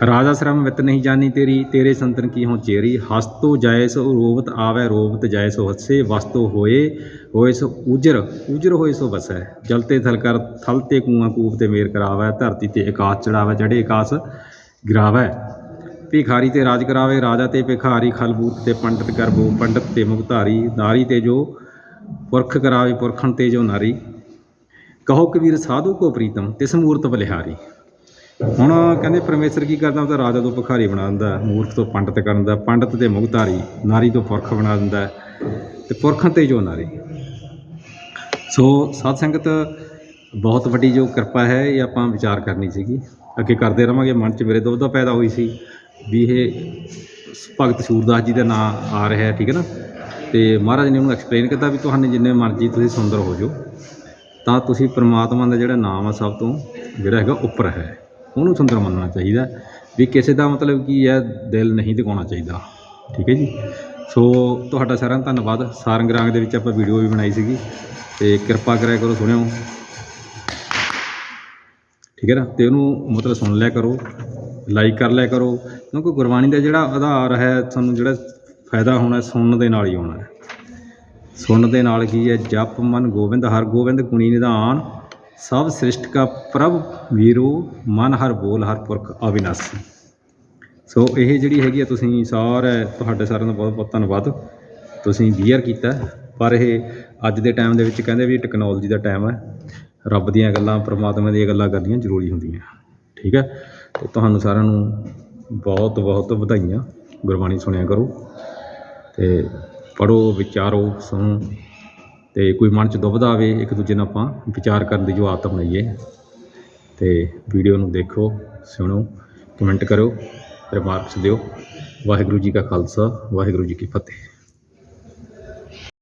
ਰਾਜਾ ਸ਼ਰਮ ਵਿਤ ਨਹੀਂ ਜਾਣੀ ਤੇਰੀ, ਤੇਰੇ ਸੰਤਨ ਕੀ ਹੋ ਚੇਰੀ? ਹਸਤੋ ਜਾਏ ਸੋ ਰੋਵਤ ਆਵੇ, ਰੋਵਤ ਜਾਏ ਸੋ ਹੱਸੇ, ਵਸਤੋ ਹੋਏ ਹੋਏ ਸੋ ਉਜਰ ਉਜਰ ਹੋਏ ਸੋ ਵਸੈ। ਜਲ ਤੇ ਥਲ ਕਰ, ਥਲ ਤੇ ਕੂਆਂ ਕੂਪ ਤੇ ਮੇਰ ਕਰਾਵੇ, ਧਰਤੀ ਤੇ ਇਕਾਸ ਚੜਾਵੇ, ਜੜੇ ਇਕਾਸ ਗਿਰਾਵੇ। ਭਿਖਾਰੀ ਤੇ ਰਾਜ ਕਰਾਵੇ, ਰਾਜਾ ਤੇ ਭਿਖਾਰੀ ਖਲਬੂਤ ਤੇ ਪੰਡਤ ਕਰਬੋ, ਪੰਡਤ ਤੇ ਮੁਖਤਾਰੀ ਨਾਰੀ ਤੇ ਜੋ ਪੁਰਖ ਕਰਾਵੇ, ਪੁਰਖਣ ਤੇ ਜੋ ਨਾਰੀ। ਕਹੋ ਕਬੀਰ, ਸਾਧੂ ਕੋ ਪ੍ਰੀਤਮ, ਤਿਸ ਮੂਰਤ ਬਲਿਹਾਰੀ। ਹੁਣ ਕਹਿੰਦੇ ਪਰਮੇਸ਼ਰ ਕੀ ਕਰਦਾ? ਉਹ ਤਾਂ ਰਾਜਾ ਤੋਂ ਭਿਖਾਰੀ ਬਣਾ ਦਿੰਦਾ ਮੂਰਖ ਤੋਂ ਪੰਡਤ ਕਰਨ ਦਾ ਪੰਡਤ ਤੇ ਮੁਗਧਾਰੀ, ਨਾਰੀ ਤੋਂ ਪੁਰਖ ਬਣਾ ਦਿੰਦਾ ਤੇ ਪੁਰਖਾਂ ਤੇ ਜੋ ਨਾਰੀ। ਸੋ ਸਾਧ ਸੰਗਤ, ਬਹੁਤ ਵੱਡੀ ਜੋ ਕਿਰਪਾ ਹੈ, ਇਹ ਆਪਾਂ ਵਿਚਾਰ ਕਰਨੀ ਸੀਗੀ। ਅੱਗੇ ਕਰਦੇ ਰਵਾਂਗੇ, ਮਨ 'ਚ ਮੇਰੇ ਦੁਬਦਾ ਪੈਦਾ ਹੋਈ ਸੀ ਵੀ ਇਹ ਭਗਤ ਸੂਰਦਾਸ ਜੀ ਦਾ ਨਾਮ ਆ ਰਿਹਾ ਹੈ, ਠੀਕ ਹੈ ਨਾ? ਤੇ ਮਹਾਰਾਜ ਨੇ ਉਹਨੂੰ ਐਕਸਪਲੇਨ ਕੀਤਾ ਵੀ ਤੁਹਾਨੂੰ ਜਿੰਨੇ ਮਰਜ਼ੀ ਤੁਸੀਂ ਸੁੰਦਰ ਹੋ ਜਾਓ, ਤਾਂ ਤੁਸੀਂ ਪ੍ਰਮਾਤਮਾ ਦਾ ਜਿਹੜਾ ਨਾਮ ਆ ਸਭ ਤੋਂ ਜਿਹੜਾ ਹੈਗਾ ਉੱਪਰ ਹੈ। ਉਹਨੂੰ ਸੁੰਦਰ ਮੰਨਣਾ ਚਾਹੀਦਾ। ਵੀ ਕਿਸੇ ਦਾ ਮਤਲਬ ਕੀ ਹੈ, ਦਿਲ ਨਹੀਂ ਦਿਖਾਉਣਾ ਚਾਹੀਦਾ। ਠੀਕ ਹੈ ਜੀ? ਸੋ ਤੁਹਾਡਾ ਸਾਰਿਆਂ ਦਾ ਧੰਨਵਾਦ। ਸਾਰੰਗ ਰਾਗ ਦੇ ਵਿੱਚ ਆਪਾਂ ਵੀਡੀਓ ਵੀ ਬਣਾਈ ਸੀਗੀ। ਤੇ ਕਿਰਪਾ ਕਰਿਆ ਕਰੋ, ਸੁਣਿਓ। ਠੀਕ ਹੈ ਨਾ? ਤੇ ਉਹਨੂੰ ਮਤਲਬ ਸੁਣ ਲਿਆ ਕਰੋ ਲਾਈਕ ਕਰ ਲਿਆ ਕਰੋ। ਕਿਉਂਕਿ ਗੁਰਬਾਣੀ ਦਾ ਜਿਹੜਾ ਆਧਾਰ ਹੈ, ਤੁਹਾਨੂੰ ਜਿਹੜਾ ਫਾਇਦਾ ਹੋਣਾ, ਸੁਣਨ ਦੇ ਨਾਲ ਹੀ ਹੋਣਾ ਸੁਣਨ ਦੇ ਨਾਲ ਕੀ ਹੈ? ਜਪ, ਮਨ, ਗੋਬਿੰਦ, ਹਰ ਗੋਬਿੰਦ ਗੁਣੀ ਨਿਧਾਨ। ਸਭ ਸ੍ਰਿਸ਼ਟ ਕਾ ਪ੍ਰਭ ਵੀਰੋ, ਮਨ ਹਰ ਬੋਲ ਹਰ ਪੁਰਖ ਅਵਿਨਾਸੀ। ਸੋ ਇਹ ਜਿਹੜੀ ਹੈਗੀ ਆ ਤੁਸੀਂ ਸਾਰੇ ਤੁਹਾਡੇ ਸਾਰਿਆਂ ਦਾ ਬਹੁਤ ਬਹੁਤ ਧੰਨਵਾਦ। ਤੁਸੀਂ ਵੀਅਰ ਕੀਤਾ, ਪਰ ਇਹ ਅੱਜ ਦੇ ਟਾਈਮ ਦੇ ਵਿੱਚ ਕਹਿੰਦੇ ਵੀ ਟੈਕਨੋਲੋਜੀ ਦਾ ਟਾਈਮ ਹੈ ਰੱਬ ਦੀਆਂ ਗੱਲਾਂ, ਪਰਮਾਤਮਾ ਦੀਆਂ ਗੱਲਾਂ ਕਰਨੀਆਂ ਜ਼ਰੂਰੀ ਹੁੰਦੀਆਂ। ਠੀਕ ਹੈ ਤੇ ਤੁਹਾਨੂੰ ਸਾਰਿਆਂ ਨੂੰ ਬਹੁਤ ਬਹੁਤ ਵਧਾਈਆਂ। ਗੁਰਬਾਣੀ ਸੁਣਿਆ ਕਰੋ। ਤੇ ਪੜੋ ਵਿਚਾਰੋ, ਸੁਣੋ। ਤੇ ਕੋਈ ਮਨ ਚ ਦੁਬਦਾ ਆਵੇ, ਇੱਕ ਦੂਜੇ ਨਾਲ ਆਪਾਂ ਵਿਚਾਰ ਕਰਨ ਦੀ ਜੋ ਆਦਤ ਬਣਾਈਏ। ਤੇ ਵੀਡੀਓ ਨੂੰ ਦੇਖੋ, ਸੁਣੋ, ਕਮੈਂਟ ਕਰੋ ਰਿਮਾਰਕਸ ਦਿਓ। ਵਾਹਿਗੁਰੂ ਜੀ ਕਾ ਖਾਲਸਾ, ਵਾਹਿਗੁਰੂ ਜੀ ਕੀ ਫਤਿਹ।